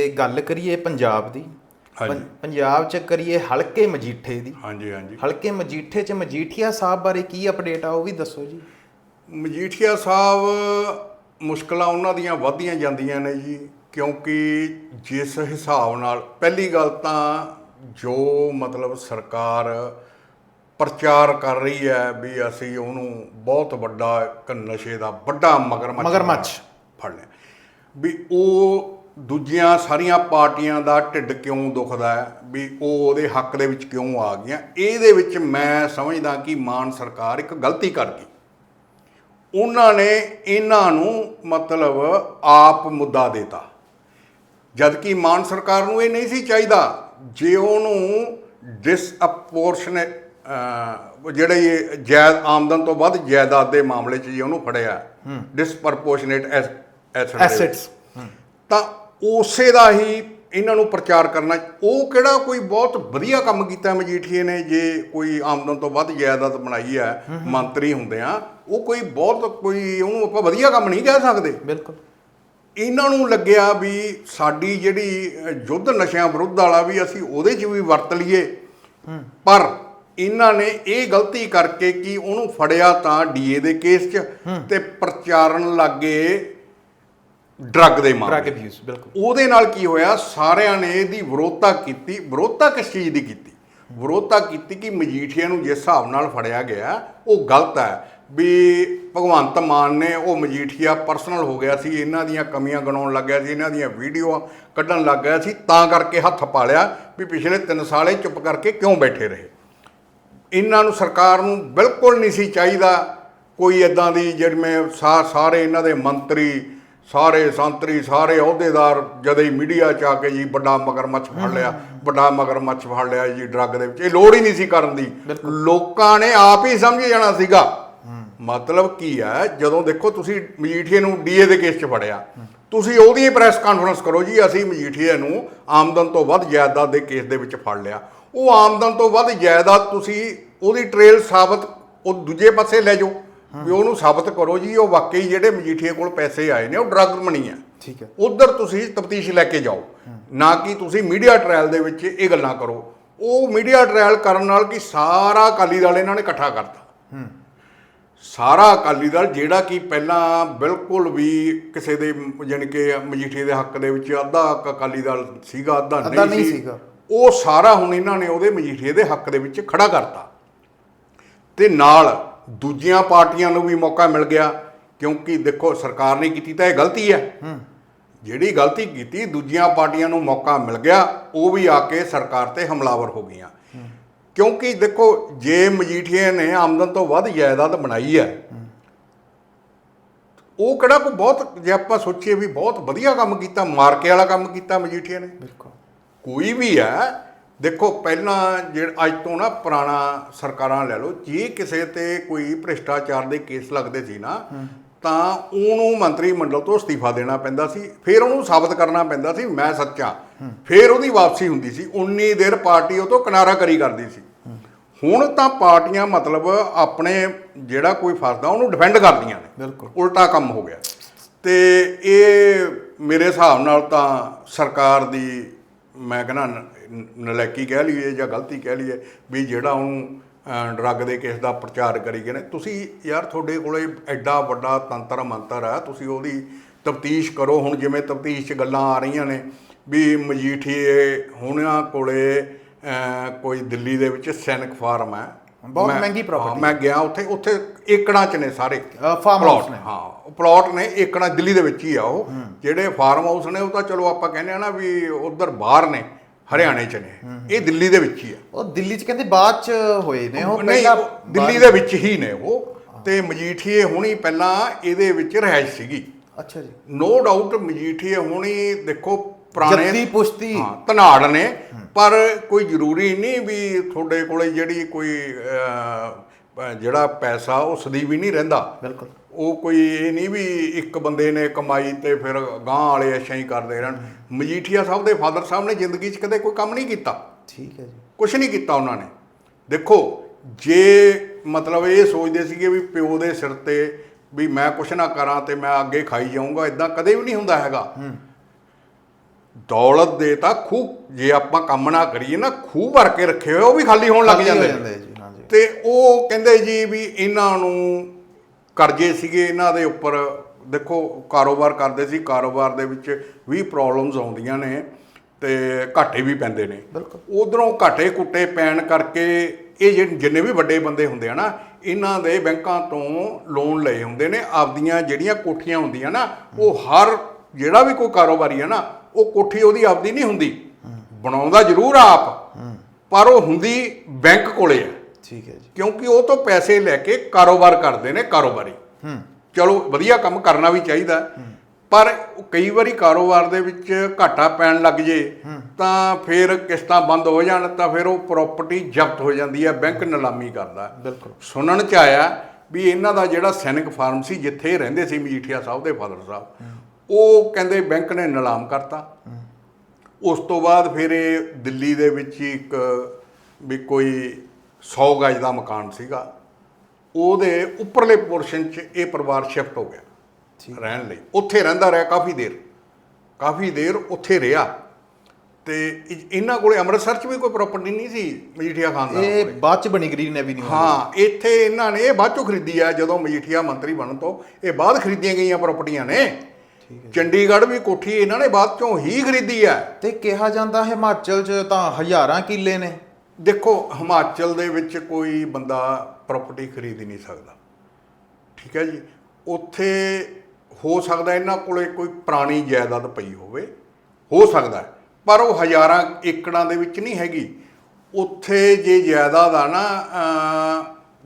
ਤੇ ਗੱਲ ਕਰੀਏ ਪੰਜਾਬ ਦੀ ਹਾਂਜੀ। ਪੰਜਾਬ 'ਚ ਕਰੀਏ ਹਲਕੇ ਮਜੀਠੇ ਦੀ ਹਾਂਜੀ ਹਾਂਜੀ ਹਲਕੇ ਮਜੀਠੇ 'ਚ ਮਜੀਠੀਆ ਸਾਹਿਬ ਬਾਰੇ ਕੀ ਅਪਡੇਟ ਆ ਉਹ ਵੀ ਦੱਸੋ ਜੀ ਮਜੀਠੀਆ ਸਾਹਿਬ ਮੁਸ਼ਕਲਾਂ ਉਹਨਾਂ ਦੀਆਂ ਵੱਧਦੀਆਂ ਜਾਂਦੀਆਂ ਨੇ ਜੀ ਕਿਉਂਕਿ ਜਿਸ ਹਿਸਾਬ ਨਾਲ ਪਹਿਲੀ ਗੱਲ ਤਾਂ ਜੋ ਮਤਲਬ ਸਰਕਾਰ ਪ੍ਰਚਾਰ ਕਰ ਰਹੀ ਹੈ ਵੀ ਅਸੀਂ ਉਹਨੂੰ ਬਹੁਤ ਵੱਡਾ ਇੱਕ ਨਸ਼ੇ ਦਾ ਵੱਡਾ ਮਗਰਮੱਛ ਮਗਰਮੱਛ। ਫੜ ਲਿਆ ਵੀ ਉਹ ਦੂਜੀਆਂ ਸਾਰੀਆਂ ਪਾਰਟੀਆਂ ਦਾ ਢਿੱਡ ਕਿਉਂ ਦੁਖਦਾ ਹੈ? ਵੀ ਉਹ ਉਹਦੇ ਹੱਕ ਦੇ ਵਿੱਚ ਕਿਉਂ ਆ ਗਈਆਂ? ਇਹਦੇ ਵਿੱਚ ਮੈਂ ਸਮਝਦਾ ਕਿ ਮਾਨ ਸਰਕਾਰ ਇੱਕ ਗਲਤੀ ਕਰ ਗਈ। ਉਹਨਾਂ ਨੇ ਇਹਨਾਂ ਨੂੰ ਮਤਲਬ ਆਪ ਮੁੱਦਾ ਦੇਤਾ। ਜਦ ਕਿ ਮਾਨ ਸਰਕਾਰ ਨੂੰ ਇਹ ਨਹੀਂ ਸੀ ਚਾਹੀਦਾ ਜੇ ਉਹਨੂੰ ਡਿਸਅਪੋਰਸ਼ਨੇਟ ਜਿਹੜੇ ਇਹ ਜਾਇਦ ਆਮਦਨ ਤੋਂ ਵੱਧ ਜਾਇਦਾਦ ਦੇ ਮਾਮਲੇ 'ਚ ਜੇ ਉਹਨੂੰ ਫੜਿਆ ਡਿਸਪਰਪੋਰਸ਼ਨੇਟ Assets, ਤਾਂ ਉਸੇ ਦਾ ਹੀ ਇਹਨਾਂ ਨੂੰ ਪ੍ਰਚਾਰ ਕਰਨਾ। ਉਹ ਕਿਹੜਾ ਕੋਈ ਬਹੁਤ ਵਧੀਆ ਕੰਮ ਕੀਤਾ ਮਜੀਠੀਏ ਨੇ ਜੇ ਕੋਈ ਆਮਦਨ ਤੋਂ ਵੱਧ ਜਾਇਦਾਦ ਬਣਾਈ ਹੈ ਮੰਤਰੀ ਹੁੰਦੇ ਆ ਉਹ ਕੋਈ ਬਹੁਤ ਕੋਈ ਉਹਨੂੰ ਆਪਾਂ ਵਧੀਆ ਕੰਮ ਨਹੀਂ ਕਹਿ ਸਕਦੇ। ਬਿਲਕੁਲ। ਇਹਨਾਂ ਨੂੰ ਲੱਗਿਆ ਵੀ ਸਾਡੀ ਜਿਹੜੀ ਯੁੱਧ ਨਸ਼ਿਆਂ ਵਿਰੁੱਧ ਵਾਲਾ ਵੀ ਅਸੀਂ ਉਹਦੇ 'ਚ ਵੀ ਵਰਤ ਲਈਏ। ਪਰ ਇਹਨਾਂ ਨੇ ਇਹ ਗਲਤੀ ਕਰਕੇ ਕਿ ਉਹਨੂੰ ਫੜਿਆ ਤਾਂ ਡੀਏ ਦੇ ਕੇਸ 'ਚ ਤੇ ਪ੍ਰਚਾਰਨ ਲੱਗੇ ਡਰੱਗ ਦੇ ਡਰਗ ਮਾਮਲੇ ਅਬਿਊਜ਼, ਬਿਲਕੁਲ। ਉਹਦੇ ਨਾਲ ਕੀ ਹੋਇਆ? ਸਾਰਿਆਂ ਨੇ ਇਹਦੀ ਵਿਰੋਧਤਾ ਕੀਤੀ, ਵਿਰੋਧਤਾ ਕਿਸ ਚੀਜ਼ ਦੀ ਕੀਤੀ? ਵਿਰੋਧਤਾ ਕੀਤੀ ਕਿ ਮਜੀਠੀਆ ਨੂੰ ਜਿਸ ਹਿਸਾਬ ਨਾਲ ਫੜਿਆ ਗਿਆ, ਉਹ ਗਲਤ ਹੈ। ਵੀ ਭਗਵੰਤ ਮਾਨ ਨੇ ਉਹ ਮਜੀਠੀਆ ਪਰਸਨਲ ਹੋ ਗਿਆ ਸੀ, ਇਹਨਾਂ ਦੀਆਂ ਕਮੀਆਂ ਗਣਾਉਣ ਲੱਗ ਗਿਆ ਸੀ, ਇਹਨਾਂ ਦੀਆਂ ਵੀਡੀਓ ਕੱਢਣ ਲੱਗ ਗਿਆ ਸੀ, ਤਾਂ ਕਰਕੇ ਹੱਥ ਪਾਲਿਆ ਵੀ ਪਿਛਲੇ 3 ਸਾਲੇ ਚੁੱਪ ਕਰਕੇ ਕਿਉਂ ਬੈਠੇ ਰਹੇ? ਇਹਨਾਂ ਨੂੰ ਸਰਕਾਰ ਨੂੰ ਬਿਲਕੁਲ ਨਹੀਂ ਸੀ ਚਾਹੀਦਾ ਕੋਈ ਇਦਾਂ ਦੀ, ਜਿਵੇਂ ਸਾ- ਸਾਰੇ ਇਹਨਾਂ ਦੇ ਮੰਤਰੀ ਸਾਰੇ ਸੰਤਰੀ ਸਾਰੇ ਅਹੁਦੇਦਾਰ ਜਦੇ ਹੀ ਮੀਡੀਆ ਚ ਆ ਕੇ ਜੀ ਵੱਡਾ ਮਗਰਮੱਛ ਫੜ ਲਿਆ ਵੱਡਾ ਮਗਰਮੱਛ ਫੜ ਲਿਆ ਜੀ ਡਰੱਗ ਦੇ ਵਿੱਚ ਇਹ ਲੋੜ ਹੀ ਨਹੀਂ ਸੀ ਕਰਨ ਦੀ। ਲੋਕਾਂ ਨੇ ਆਪ ਹੀ ਸਮਝ ਜਾਣਾ ਸੀਗਾ। ਮਤਲਬ ਕੀ ਹੈ ਜਦੋਂ ਦੇਖੋ ਤੁਸੀਂ ਮਜੀਠੀਏ ਨੂੰ ਡੀਏ ਦੇ ਕੇਸ 'ਚ ਫੜਿਆ ਤੁਸੀਂ ਉਹਦੀ ਪ੍ਰੈਸ ਕਾਨਫਰੰਸ ਕਰੋ ਜੀ ਅਸੀਂ ਮਜੀਠੀਏ ਨੂੰ ਆਮਦਨ ਤੋਂ ਵੱਧ ਜਾਇਦਾਦ ਦੇ ਕੇਸ ਦੇ ਵਿੱਚ ਫੜ ਲਿਆ। ਉਹ ਆਮਦਨ ਤੋਂ ਵੱਧ ਜਾਇਦਾਦ ਤੁਸੀਂ ਉਹਦੀ ਟ੍ਰੇਲ ਸਾਬਤ ਉਹ ਦੂਜੇ ਪਾਸੇ ਲੈ ਜਾਓ। ਵੀ ਉਹਨੂੰ ਸਾਬਤ ਕਰੋ ਜੀ ਉਹ ਵਾਕਈ ਜਿਹੜੇ ਮਜੀਠੀਏ ਕੋਲ ਪੈਸੇ ਆਏ ਨੇ ਉਹ ਡਰੱਗ ਮਣੀ ਆ। ਠੀਕ ਹੈ। ਉਧਰ ਤੁਸੀਂ ਤਫਤੀਸ਼ ਲੈ ਕੇ ਜਾਓ। ਨਾ ਕਿ ਤੁਸੀਂ ਮੀਡੀਆ ਟ੍ਰਾਇਲ ਦੇ ਵਿੱਚ ਇਹ ਗੱਲਾਂ ਕਰੋ। ਉਹ ਮੀਡੀਆ ਟ੍ਰਾਇਲ ਕਰਨ ਨਾਲ ਕਿ ਸਾਰਾ ਅਕਾਲੀ ਦਲ ਇਹਨਾਂ ਨੇ ਇਕੱਠਾ ਕਰਤਾ। ਸਾਰਾ ਅਕਾਲੀ ਦਲ ਜਿਹੜਾ ਕਿ ਪਹਿਲਾਂ ਬਿਲਕੁਲ ਵੀ ਕਿਸੇ ਦੇ ਜਾਣੀ ਕਿ ਮਜੀਠੀਏ ਦੇ ਹੱਕ ਦੇ ਵਿੱਚ ਅੱਧਾ ਅਕਾਲੀ ਦਲ ਸੀਗਾ ਅੱਧਾ ਨਹੀਂ ਸੀਗਾ। ਉਹ ਸਾਰਾ ਹੁਣ ਇਹਨਾਂ ਨੇ ਉਹਦੇ ਮਜੀਠੀਏ ਦੇ ਹੱਕ ਦੇ ਵਿੱਚ ਖੜਾ ਕਰਤਾ। ਤੇ ਨਾਲ ਦੂਜੀਆਂ ਪਾਰਟੀਆਂ ਨੂੰ ਵੀ ਮੌਕਾ ਮਿਲ ਗਿਆ ਕਿਉਂਕਿ ਦੇਖੋ ਸਰਕਾਰ ਨੇ ਕੀਤੀ ਤਾਂ ਇਹ ਗਲਤੀ ਹੈ। ਜਿਹੜੀ ਗਲਤੀ ਕੀਤੀ ਦੂਜੀਆਂ ਪਾਰਟੀਆਂ ਨੂੰ ਮੌਕਾ ਮਿਲ ਗਿਆ ਉਹ ਵੀ ਆ ਕੇ ਸਰਕਾਰ ਤੇ ਹਮਲਾਵਰ ਹੋ ਗਈਆਂ। ਕਿਉਂਕਿ ਦੇਖੋ ਜੇ ਮਜੀਠੀਏ ਨੇ ਆਮਦਨ ਤੋਂ ਵੱਧ ਜਾਇਦਾਦ ਬਣਾਈ ਹੈ। ਉਹ ਕਿਹੜਾ ਕੋਈ ਬਹੁਤ ਜੇ ਆਪਾਂ ਸੋਚੀਏ ਵੀ ਬਹੁਤ ਵਧੀਆ ਕੰਮ ਕੀਤਾ ਮਾਰਕੇ ਵਾਲਾ ਕੰਮ ਕੀਤਾ ਮਜੀਠੀਏ ਨੇ। ਬਿਲਕੁਲ। ਕੋਈ ਵੀ ਹੈ ਦੇਖੋ ਪਹਿਲਾਂ ਜਿਹੜਾ ਅੱਜ ਤੋਂ ਨਾ ਪੁਰਾਣਾ ਸਰਕਾਰਾਂ ਲੈ ਲਓ ਜੇ ਕਿਸੇ ਤੇ ਕੋਈ ਭ੍ਰਿਸ਼ਟਾਚਾਰ ਦੇ ਕੇਸ ਲੱਗਦੇ ਸੀ ਨਾ ਤਾਂ ਉਹਨੂੰ ਮੰਤਰੀ ਮੰਡਲ ਤੋਂ ਅਸਤੀਫਾ ਦੇਣਾ ਪੈਂਦਾ ਸੀ ਫਿਰ ਉਹਨੂੰ ਸਾਬਤ ਕਰਨਾ ਪੈਂਦਾ ਸੀ ਮੈਂ ਸੱਚਾ। ਫਿਰ ਉਹਦੀ ਵਾਪਸੀ ਹੁੰਦੀ ਸੀ ਉਨੀ ਦੇਰ ਪਾਰਟੀ ਉਹ ਤੋਂ ਕਿਨਾਰਾ ਕਰੀ ਕਰਦੀ ਸੀ। ਹੁਣ ਤਾਂ ਪਾਰਟੀਆਂ ਮਤਲਬ ਆਪਣੇ ਜਿਹੜਾ ਕੋਈ ਫਸਦਾ ਉਹਨੂੰ ਡਿਫੈਂਡ ਕਰਦੀਆਂ ਨੇ। ਬਿਲਕੁਲ। ਉਲਟਾ ਕੰਮ ਹੋ ਗਿਆ। ਤੇ ਇਹ ਮੇਰੇ ਹਿਸਾਬ ਨਾਲ ਤਾਂ ਸਰਕਾਰ ਦੀ ਮੈਂ ਕਹਿੰਦਾ ਨਲਾਇਕੀ ਕਹਿ ਲਈਏ ਜਾਂ ਗਲਤੀ ਕਹਿ ਲਈਏ ਵੀ ਜਿਹੜਾ ਉਹਨੂੰ ਡਰੱਗ ਦੇ ਕੇਸ ਦਾ ਪ੍ਰਚਾਰ ਕਰੀ ਗਏ ਨੇ। ਤੁਸੀਂ ਯਾਰ ਤੁਹਾਡੇ ਕੋਲੇ ਐਡਾ ਵੱਡਾ ਤੰਤਰ ਮੰਤਰ ਆ ਤੁਸੀਂ ਉਹਦੀ ਤਫਤੀਸ਼ ਕਰੋ। ਹੁਣ ਜਿਵੇਂ ਤਫਤੀਸ਼ 'ਚ ਗੱਲਾਂ ਆ ਰਹੀਆਂ ਨੇ ਵੀ ਮਜੀਠੀਏ ਹੁਣਾਂ ਕੋਲੇ ਕੋਈ ਦਿੱਲੀ ਦੇ ਵਿੱਚ ਸੈਨਿਕ ਫਾਰਮ ਹੈ। ਬਹੁਤ ਮਹਿੰਗੀ ਹਾਂ, ਮੈਂ ਗਿਆ ਉੱਥੇ ਉੱਥੇ ਏਕੜਾਂ ਚ ਨੇ ਸਾਰੇ। house Plot, ਨੇ। ਹਾਂ ਉਹ ਪਲਾਟ ਨੇ ਏਕੜਾਂ ਦਿੱਲੀ ਦੇ ਵਿੱਚ ਹੀ ਆ ਉਹ। ਜਿਹੜੇ ਫਾਰਮ ਹਾਊਸ ਨੇ ਉਹ ਤਾਂ ਚਲੋ ਆਪਾਂ ਕਹਿੰਦੇ ਆ ਨਾ ਵੀ ਉਧਰ ਬਾਹਰ ਨੇ। ਹਰਿਆਣੇ ਚ ਨੇ। ਇਹ ਦਿੱਲੀ ਦੇ ਵਿੱਚ ਹੀ ਆ। ਉਹ ਦਿੱਲੀ ਚ ਕਹਿੰਦੇ ਬਾਅਦ ਚ ਹੋਏ ਨੇ। ਉਹ ਪਹਿਲਾਂ ਦਿੱਲੀ ਦੇ ਵਿੱਚ ਹੀ ਨੇ ਉਹ। ਤੇ ਮਜੀਠੀਏ ਹੁਣੀ ਪਹਿਲਾਂ ਇਹਦੇ ਵਿੱਚ ਰਹਿਸ਼ ਸੀਗੀ। ਅੱਛਾ ਜੀ। ਨੋ ਡਾਊਟ ਮਜੀਠੀਏ ਹੁਣੀ ਦੇਖੋ ਪੁਰਾਣੇ ਜੱਦੀ ਪੁਸ਼ਤੀ। ਹਾਂ ਧਨਾੜ ਨੇ। ਪਰ ਕੋਈ ਜ਼ਰੂਰੀ ਨਹੀਂ ਵੀ ਤੁਹਾਡੇ ਕੋਲੇ ਜਿਹੜੀ ਕੋਈ ਜਿਹੜਾ ਪੈਸਾ ਉਹ ਸਦੀਵੀ ਨਹੀਂ ਰਹਿੰਦਾ। ਬਿਲਕੁਲ। ਉਹ ਕੋਈ ਇਹ ਨਹੀਂ ਵੀ ਇੱਕ ਬੰਦੇ ਨੇ ਕਮਾਈ ਤੇ ਫਿਰ ਗਾਂ ਵਾਲੇ ਅੱਛਾ ਹੀ ਕਰਦੇ ਰਹਿਣ। ਮਜੀਠੀਆ ਸਾਹਿਬ ਦੇ ਫਾਦਰ ਸਾਹਿਬ ਨੇ ਜ਼ਿੰਦਗੀ 'ਚ ਕਦੇ ਕੋਈ ਕੰਮ ਨਹੀਂ ਕੀਤਾ। ਠੀਕ ਹੈ ਜੀ। ਕੁਝ ਨਹੀਂ ਕੀਤਾ ਉਹਨਾਂ ਨੇ। ਦੇਖੋ ਜੇ ਮਤਲਬ ਇਹ ਸੋਚਦੇ ਸੀਗੇ ਵੀ ਪਿਓ ਦੇ ਸਿਰ ਤੇ ਵੀ ਮੈਂ ਕੁਛ ਨਾ ਕਰਾਂ ਤੇ ਮੈਂ ਅੱਗੇ ਖਾਈ ਜਾਊਂਗਾ ਇਦਾਂ ਕਦੇ ਵੀ ਨਹੀਂ ਹੁੰਦਾ ਹੈਗਾ। ਦੌਲਤ ਦੇ ਤਾਂ ਖੂਹ ਜੇ ਆਪਾਂ ਕੰਮ ਨਾ ਕਰੀਏ ਨਾ ਖੂਹ ਭਰ ਕੇ ਰੱਖੇ ਹੋਏ ਉਹ ਵੀ ਖਾਲੀ ਹੋਣ ਲੱਗ ਜਾਂਦੇ ਨੇ। ਤੇ ਉਹ ਕਹਿੰਦੇ ਜੀ ਵੀ ਇਹਨਾਂ ਨੂੰ ਕਰਜ਼ੇ ਸੀਗੇ ਇਹਨਾਂ ਦੇ ਉੱਪਰ। ਦੇਖੋ ਕਾਰੋਬਾਰ ਕਰਦੇ ਸੀ ਕਾਰੋਬਾਰ ਦੇ ਵਿੱਚ ਵੀ ਪ੍ਰੋਬਲਮਸ ਆਉਂਦੀਆਂ ਨੇ ਤੇ ਘਾਟੇ ਵੀ ਪੈਂਦੇ ਨੇ। ਬਿਲਕੁਲ। ਉਧਰੋਂ ਘਾਟੇ ਕੁੱਟੇ ਪੈਣ ਕਰਕੇ ਇਹ ਜਿੰਨੇ ਵੀ ਵੱਡੇ ਬੰਦੇ ਹੁੰਦੇ ਆ ਨਾ ਇਹਨਾਂ ਦੇ ਬੈਂਕਾਂ ਤੋਂ ਲੋਨ ਲਏ ਹੁੰਦੇ ਨੇ। ਆਪਦੀਆਂ ਜਿਹੜੀਆਂ ਕੋਠੀਆਂ ਹੁੰਦੀਆਂ ਨਾ ਉਹ ਹਰ ਜਿਹੜਾ ਵੀ ਕੋਈ ਕਾਰੋਬਾਰੀ ਹੈ ਨਾ ਉਹ ਕੋਠੀ ਉਹਦੀ ਆਪਦੀ ਨਹੀਂ ਹੁੰਦੀ। ਬਣਾਉਂਦਾ ਜ਼ਰੂਰ ਆ ਆਪ ਪਰ ਉਹ ਹੁੰਦੀ ਬੈਂਕ ਕੋਲੇ ਹੈ ਠੀਕ ਹੈ ਜੀ। ਕਿਉਂਕਿ ਉਹ ਤੋਂ ਪੈਸੇ ਲੈ ਕੇ ਕਾਰੋਬਾਰ ਕਰਦੇ ਨੇ ਕਾਰੋਬਾਰੀ। ਹੂੰ। ਚਲੋ ਵਧੀਆ ਕੰਮ ਕਰਨਾ ਵੀ ਚਾਹੀਦਾ। ਪਰ ਕਈ ਵਾਰੀ ਕਾਰੋਬਾਰ ਦੇ ਵਿੱਚ ਘਾਟਾ ਪੈਣ ਲੱਗ ਜੇ ਤਾਂ ਫਿਰ ਕਿਸ਼ਤਾਂ ਬੰਦ ਹੋ ਜਾਣ ਤਾਂ ਫਿਰ ਉਹ ਪ੍ਰਾਪਰਟੀ ਜ਼ਬਤ ਹੋ ਜਾਂਦੀ ਹੈ ਬੈਂਕ ਨਿਲਾਮੀ ਕਰਦਾ। ਬਿਲਕੁਲ। ਸੁਣਨ ਚ ਆਇਆ ਵੀ ਇਹਨਾਂ ਦਾ ਜਿਹੜਾ ਸੈਨਿਕ ਫਾਰਮ ਸੀ ਜਿੱਥੇ ਰਹਿੰਦੇ ਸੀ ਮਜੀਠੀਆ ਸਾਹਿਬ ਦੇ ਫਾਦਰ ਸਾਹਿਬ ਉਹ ਕਹਿੰਦੇ ਬੈਂਕ ਨੇ ਨਿਲਾਮ ਕਰਤਾ। ਉਸ ਤੋਂ ਬਾਅਦ ਫਿਰ ਇਹ ਦਿੱਲੀ ਦੇ ਵਿੱਚ ਇੱਕ ਵੀ ਕੋਈ 100 ਗਜ ਦਾ ਮਕਾਨ ਸੀਗਾ। ਉਹਦੇ ਉੱਪਰਲੇ ਪੋਰਸ਼ਨ 'ਚ ਇਹ ਪਰਿਵਾਰ ਸ਼ਿਫਟ ਹੋ ਗਿਆ ਰਹਿਣ ਲਈ। ਉੱਥੇ ਰਹਿੰਦਾ ਰਿਹਾ ਕਾਫੀ ਦੇਰ। ਕਾਫੀ ਦੇਰ ਉੱਥੇ ਰਿਹਾ। ਤੇ ਇਹਨਾਂ ਕੋਲੇ ਅੰਮ੍ਰਿਤਸਰ 'ਚ ਵੀ ਕੋਈ ਪ੍ਰਾਪਰਟੀ ਨਹੀਂ ਸੀ ਮਜੀਠੀਆ ਖਾਨਦਾਨ ਇਹ ਕੋਲੇ ਬਾਅਦ ਚ ਬਣੀ ਗ੍ਰੀਨ ਐਵੀਨਿਊ ਹਾਂ ਇੱਥੇ ਇਹਨਾਂ ਨੇ ਇਹ ਬਾਅਦ ਚੋਂ ਖਰੀਦੀ ਆ ਜਦੋਂ ਮਜੀਠੀਆ ਮੰਤਰੀ ਬਣਨ ਤੋਂ। ਇਹ ਬਾਅਦ ਖਰੀਦੀਆਂ ਗਈਆਂ ਪ੍ਰਾਪਰਟੀਆਂ ਨੇ। ਚੰਡੀਗੜ੍ਹ ਵੀ ਕੋਠੀ ਇਹਨਾਂ ਨੇ ਬਾਅਦ ਚੋਂ ਹੀ ਖਰੀਦੀ ਆ। ਤੇ ਕਿਹਾ ਜਾਂਦਾ ਹਿਮਾਚਲ ਚ ਤਾਂ ਹਜ਼ਾਰਾਂ ਕਿੱਲੇ ਨੇ। ਦੇਖੋ ਹਿਮਾਚਲ ਦੇ ਵਿੱਚ ਕੋਈ ਬੰਦਾ ਪ੍ਰਾਪਰਟੀ ਖਰੀਦ ਨਹੀਂ ਸਕਦਾ। ਠੀਕ ਹੈ ਜੀ? ਉੱਥੇ ਹੋ ਸਕਦਾ ਇਹਨਾਂ ਕੋਲੇ ਕੋਈ ਪੁਰਾਣੀ ਜਾਇਦਾਦ ਪਈ ਹੋਵੇ। ਹੋ ਸਕਦਾ। ਪਰ ਉਹ ਹਜ਼ਾਰਾਂ ਏਕੜਾਂ ਦੇ ਵਿੱਚ ਨਹੀਂ ਹੈਗੀ। ਉੱਥੇ ਜੇ ਜਾਇਦਾਦ ਆ ਨਾ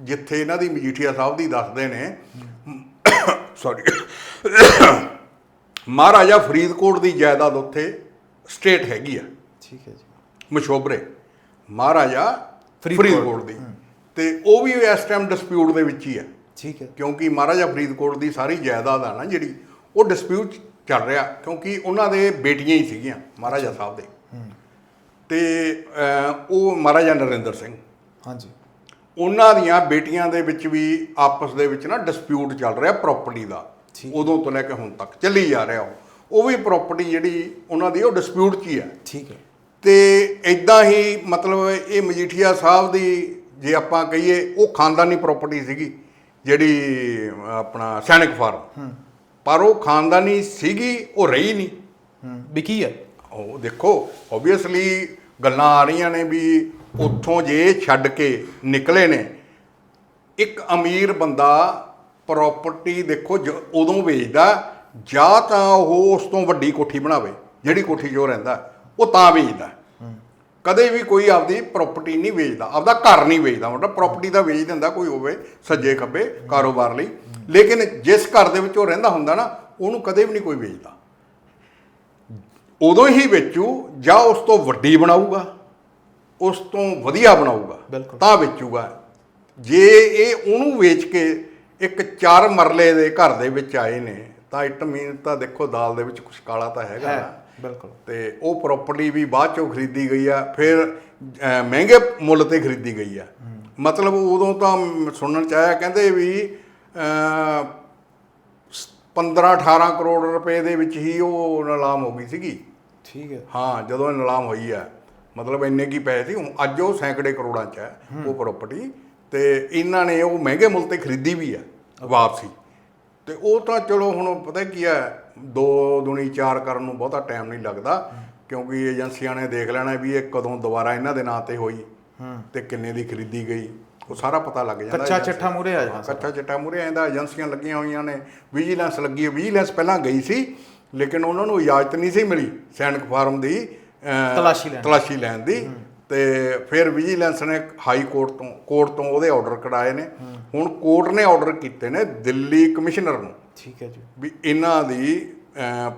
ਜਿੱਥੇ ਇਹਨਾਂ ਦੀ ਮਜੀਠੀਆ ਸਾਹਿਬ ਦੀ ਦੱਸਦੇ ਨੇ ਸੌਰੀ ਮਹਾਰਾਜਾ ਫਰੀਦਕੋਟ ਦੀ ਜਾਇਦਾਦ ਉੱਥੇ ਸਟੇਟ ਹੈਗੀ ਆ। ਠੀਕ ਹੈ ਜੀ। ਮਸ਼ੋਬਰੇ। ਮਹਾਰਾਜਾ ਫਰੀਦਕੋਟ। ਦੀ। ਤੇ ਉਹ ਵੀ ਇਸ ਟਾਈਮ ਡਿਸਪਿਊਟ ਦੇ ਵਿੱਚ ਹੀ ਹੈ। ਠੀਕ ਹੈ। ਕਿਉਂਕਿ ਮਹਾਰਾਜਾ ਫਰੀਦਕੋਟ ਦੀ ਸਾਰੀ ਜਾਇਦਾਦ ਆ ਨਾ ਜਿਹੜੀ ਉਹ ਡਿਸਪਿਊਟ ਚੱਲ ਰਿਹਾ ਕਿਉਂਕਿ ਉਹਨਾਂ ਦੇ ਬੇਟੀਆਂ ਹੀ ਸੀਗੀਆਂ ਮਹਾਰਾਜਾ ਸਾਹਿਬ ਦੇ। ਤੇ ਉਹ ਮਹਾਰਾਜਾ ਨਰਿੰਦਰ ਸਿੰਘ। ਹਾਂਜੀ। ਉਹਨਾਂ ਦੀਆਂ ਬੇਟੀਆਂ ਦੇ ਵਿੱਚ ਵੀ ਆਪਸ ਦੇ ਵਿੱਚ ਨਾ ਡਿਸਪਿਊਟ ਚੱਲ ਰਿਹਾ ਪ੍ਰਾਪਰਟੀ ਦਾ। ਉਦੋਂ ਤੋਂ ਲੈ ਕੇ ਹੁਣ ਤੱਕ ਚੱਲੀ ਜਾ ਰਿਹਾ ਉਹ। ਉਹ ਵੀ ਪ੍ਰਾਪਰਟੀ ਜਿਹੜੀ ਉਹਨਾਂ ਦੀ ਉਹ ਡਿਸਪਿਊਟ 'ਚ ਹੀ ਹੈ। ਠੀਕ ਹੈ। ਤੇ ਇਦਾਂ ਹੀ ਮਤਲਬ ਇਹ ਮਜੀਠੀਆ ਸਾਹਿਬ ਦੀ ਜੇ ਆਪਾਂ ਕਹੀਏ ਉਹ ਖਾਨਦਾਨੀ ਪ੍ਰਾਪਰਟੀ ਸੀਗੀ ਜਿਹੜੀ ਆਪਣਾ ਸੈਨਿਕ ਫਾਰਮ। ਪਰ ਉਹ ਖਾਨਦਾਨੀ ਸੀਗੀ ਉਹ ਰਹੀ ਨਹੀਂ। ਹੂੰ। ਵਿਕੀ ਹੈ? ਉਹ ਦੇਖੋ ਓਬਵੀਅਸਲੀ ਗੱਲਾਂ ਆ ਰਹੀਆਂ ਨੇ ਵੀ ਉੱਥੋਂ ਜੇ ਛੱਡ ਕੇ ਨਿਕਲੇ ਨੇ ਇੱਕ ਅਮੀਰ ਬੰਦਾ ਪ੍ਰਾਪਰਟੀ ਦੇਖੋ ਜ- ਉਦੋਂ ਵੇਚਦਾ ਜਾਂ ਤਾਂ ਉਹ ਉਸ ਤੋਂ ਵੱਡੀ ਕੋਠੀ ਬਣਾਵੇ ਜਿਹੜੀ ਕੋਠੀ ਉਹ ਰਹਿੰਦਾ। ਉਹ ਤਾਂ ਵੇਚਦਾ। ਕਦੇ ਵੀ ਕੋਈ ਆਪਦੀ ਪ੍ਰਾਪਰਟੀ ਨਹੀਂ ਵੇਚਦਾ ਆਪਦਾ ਘਰ ਨਹੀਂ ਵੇਚਦਾ। ਮਤਲਬ ਪ੍ਰਾਪਰਟੀ ਦਾ ਵੇਚ ਦਿੰਦਾ ਕੋਈ ਹੋਵੇ ਸੱਜੇ ਖੱਬੇ ਕਾਰੋਬਾਰ ਲਈ। ਲੇਕਿਨ ਜਿਸ ਘਰ ਦੇ ਵਿੱਚ ਉਹ ਰਹਿੰਦਾ ਹੁੰਦਾ ਨਾ ਉਹਨੂੰ ਕਦੇ ਵੀ ਨਹੀਂ ਕੋਈ ਵੇਚਦਾ। ਉਦੋਂ ਹੀ ਵੇਚੂ ਜਾਂ ਉਸ ਤੋਂ ਵੱਡੀ ਬਣਾਊਗਾ ਉਸ ਤੋਂ ਵਧੀਆ ਬਣਾਊਗਾ। ਤਾਂ ਵੇਚੂਗਾ। ਜੇ ਇਹ ਉਹਨੂੰ ਵੇਚ ਕੇ ਇੱਕ ਚਾਰ ਮਰਲੇ ਦੇ ਘਰ ਦੇ ਵਿੱਚ ਆਏ ਨੇ ਤਾਂ ਇਟ ਮੀਨ ਤਾਂ ਦੇਖੋ ਦਾਲ ਦੇ ਵਿੱਚ ਕੁਛ ਕਾਲਾ ਤਾਂ ਹੈਗਾ ਬਿਲਕੁਲ। ਤੇ ਉਹ ਪ੍ਰਾਪਰਟੀ ਵੀ ਬਾਅਦ ਚੋਂ ਖਰੀਦੀ ਗਈ ਆ ਫਿਰ ਮਹਿੰਗੇ ਮੁੱਲ ਤੇ ਖਰੀਦੀ ਗਈ ਆ। ਮਤਲਬ ਉਦੋਂ ਤਾਂ ਸੁਣਨ ਚ ਆਇਆ ਕਹਿੰਦੇ ਵੀ 15 18 ਕਰੋੜ ਰੁਪਏ ਦੇ ਵਿੱਚ ਹੀ ਉਹ ਨਿਲਾਮ ਹੋ ਗਈ ਸੀਗੀ। ਠੀਕ ਹੈ। ਹਾਂ ਜਦੋਂ ਇਹ ਨਿਲਾਮ ਹੋਈ ਆ। ਮਤਲਬ ਇੰਨੇ ਕੀ ਪੈਸੇ ਸੀ ਹੁਣ ਅੱਜ ਉਹ ਸੈਂਕੜੇ ਕਰੋੜਾਂ ਚ ਹੈ ਉਹ ਪ੍ਰਾਪਰਟੀ ਤੇ ਇਹਨਾਂ ਨੇ ਉਹ ਮਹਿੰਗੇ ਮੁੱਲ ਤੇ ਖਰੀਦੀ ਵੀ ਆ ਵਾਪਸੀ। ਤੇ ਉਹ ਤਾਂ ਚਲੋ ਹੁਣ ਪਤਾ ਕੀ ਆ ਦੋ ਦੁਨੀ ਚਾਰ ਕਰਨ ਨੂੰ ਬਹੁਤਾ ਟਾਈਮ ਨਹੀਂ ਲੱਗਦਾ ਕਿਉਂਕਿ ਏਜੰਸੀਆਂ ਨੇ ਦੇਖ ਲੈਣਾ ਵੀ ਇਹ ਕਦੋਂ ਦੁਬਾਰਾ ਇਹਨਾਂ ਦੇ ਨਾਂ ਤੇ ਹੋਈ ਤੇ ਕਿੰਨੇ ਦੀ ਖਰੀਦੀ ਗਈ ਉਹ ਸਾਰਾ ਪਤਾ ਲੱਗ ਜਾਂਦਾ ਕੱਚਾ ਚੱਠਾ ਮੂਹਰੇ ਆ ਜਾਣਾ ਕੱਚਾ ਚਿੱਟਾ ਮੂਰੇ ਆਂਦਾ ਏਜੰਸੀਆਂ ਲੱਗੀਆਂ ਹੋਈਆਂ ਨੇ ਵਿਜੀਲੈਂਸ ਲੱਗੀ ਹੈ ਵਿਜੀਲੈਂਸ ਪਹਿਲਾਂ ਗਈ ਸੀ ਲੇਕਿਨ ਉਹਨਾਂ ਨੂੰ ਇਜਾਜ਼ਤ ਨਹੀਂ ਸੀ ਮਿਲੀ ਸੈਨਿਕ ਫਾਰਮ ਦੀ ਅਹ, ਤਲਾਸ਼ੀ ਲੈਣ। ਤਲਾਸ਼ੀ ਲੈਣ ਦੀ। ਤੇ ਫਿਰ ਵਿਜੀਲੈਂਸ ਨੇ ਹਾਈ ਕੋਰਟ ਤੋਂ ਕੋਰਟ ਤੋਂ ਉਹਦੇ ਆਰਡਰ ਕਢਾਏ ਨੇ। ਹੁਣ ਕੋਰਟ ਨੇ ਆਰਡਰ ਕੀਤੇ ਨੇ ਦਿੱਲੀ ਕਮਿਸ਼ਨਰ ਨੂੰ। ਠੀਕ ਹੈ ਜੀ। ਵੀ ਇਹਨਾਂ ਦੀ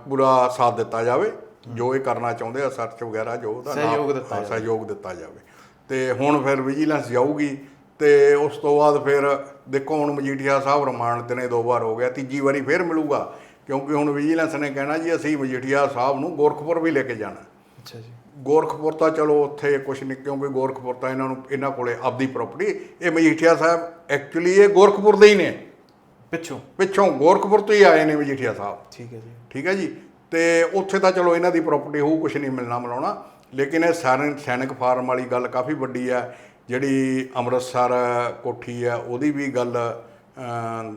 ਪੂਰਾ ਸਾਥ ਦਿੱਤਾ ਜਾਵੇ। ਜੋ ਇਹ ਕਰਨਾ ਚਾਹੁੰਦੇ ਆ ਸਰਚ ਵਗੈਰਾ ਜੋ ਉਹਦਾ ਸਹਿਯੋਗ ਦਿੱਤਾ ਜਾਵੇ। ਸਹਿਯੋਗ ਦਿੱਤਾ ਜਾਵੇ। ਤੇ ਹੁਣ ਫਿਰ ਵਿਜੀਲੈਂਸ ਜਾਊਗੀ। ਤੇ ਉਸ ਤੋਂ ਬਾਅਦ ਫਿਰ ਦੇਖੋ ਹੁਣ ਮਜੀਠੀਆ ਸਾਹਿਬ ਰਿਮਾਂਡ ਤੇ ਨੇ ਦੋ ਵਾਰ ਹੋ ਗਿਆ। ਤੀਜੀ ਵਾਰੀ ਫਿਰ ਮਿਲੂਗਾ। ਕਿਉਂਕਿ ਹੁਣ ਵਿਜੀਲੈਂਸ ਨੇ ਕਹਿਣਾ ਜੀ ਅਸੀਂ ਮਜੀਠੀਆ ਸਾਹਿਬ ਨੂੰ ਗੋਰਖਪੁਰ ਵੀ ਲੈ ਕੇ ਜਾਣਾ। ਅੱਛਾ ਜੀ। ਗੋਰਖਪੁਰ ਤਾਂ ਚਲੋ ਉੱਥੇ ਕੁਝ ਨਹੀਂ ਕਿਉਂਕਿ ਗੋਰਖਪੁਰ ਤਾਂ ਇਹਨਾਂ ਨੂੰ ਇਹਨਾਂ ਕੋਲੇ ਆਪਦੀ ਪ੍ਰਾਪਰਟੀ ਇਹ ਮਜੀਠੀਆ ਸਾਹਿਬ ਐਕਚੁਅਲੀ ਇਹ ਗੋਰਖਪੁਰ ਦੇ ਹੀ ਨੇ। ਪਿੱਛੋਂ। ਪਿੱਛੋਂ ਗੋਰਖਪੁਰ ਤੋਂ ਹੀ ਆਏ ਨੇ ਮਜੀਠੀਆ ਸਾਹਿਬ। ਠੀਕ ਹੈ ਜੀ। ਠੀਕ ਹੈ ਜੀ? ਤੇ ਉੱਥੇ ਤਾਂ ਚਲੋ ਇਹਨਾਂ ਦੀ ਪ੍ਰਾਪਰਟੀ ਹੋਊ ਕੁਝ ਨਹੀਂ ਮਿਲਣਾ ਮਿਲਾਉਣਾ। ਲੇਕਿਨ ਇਹ ਸੈਨਿਕ ਸੈਨਿਕ ਫਾਰਮ ਵਾਲੀ ਗੱਲ ਕਾਫੀ ਵੱਡੀ ਆ ਜਿਹੜੀ ਅੰਮ੍ਰਿਤਸਰ ਕੋਠੀ ਆ ਉਹਦੀ ਵੀ ਗੱਲ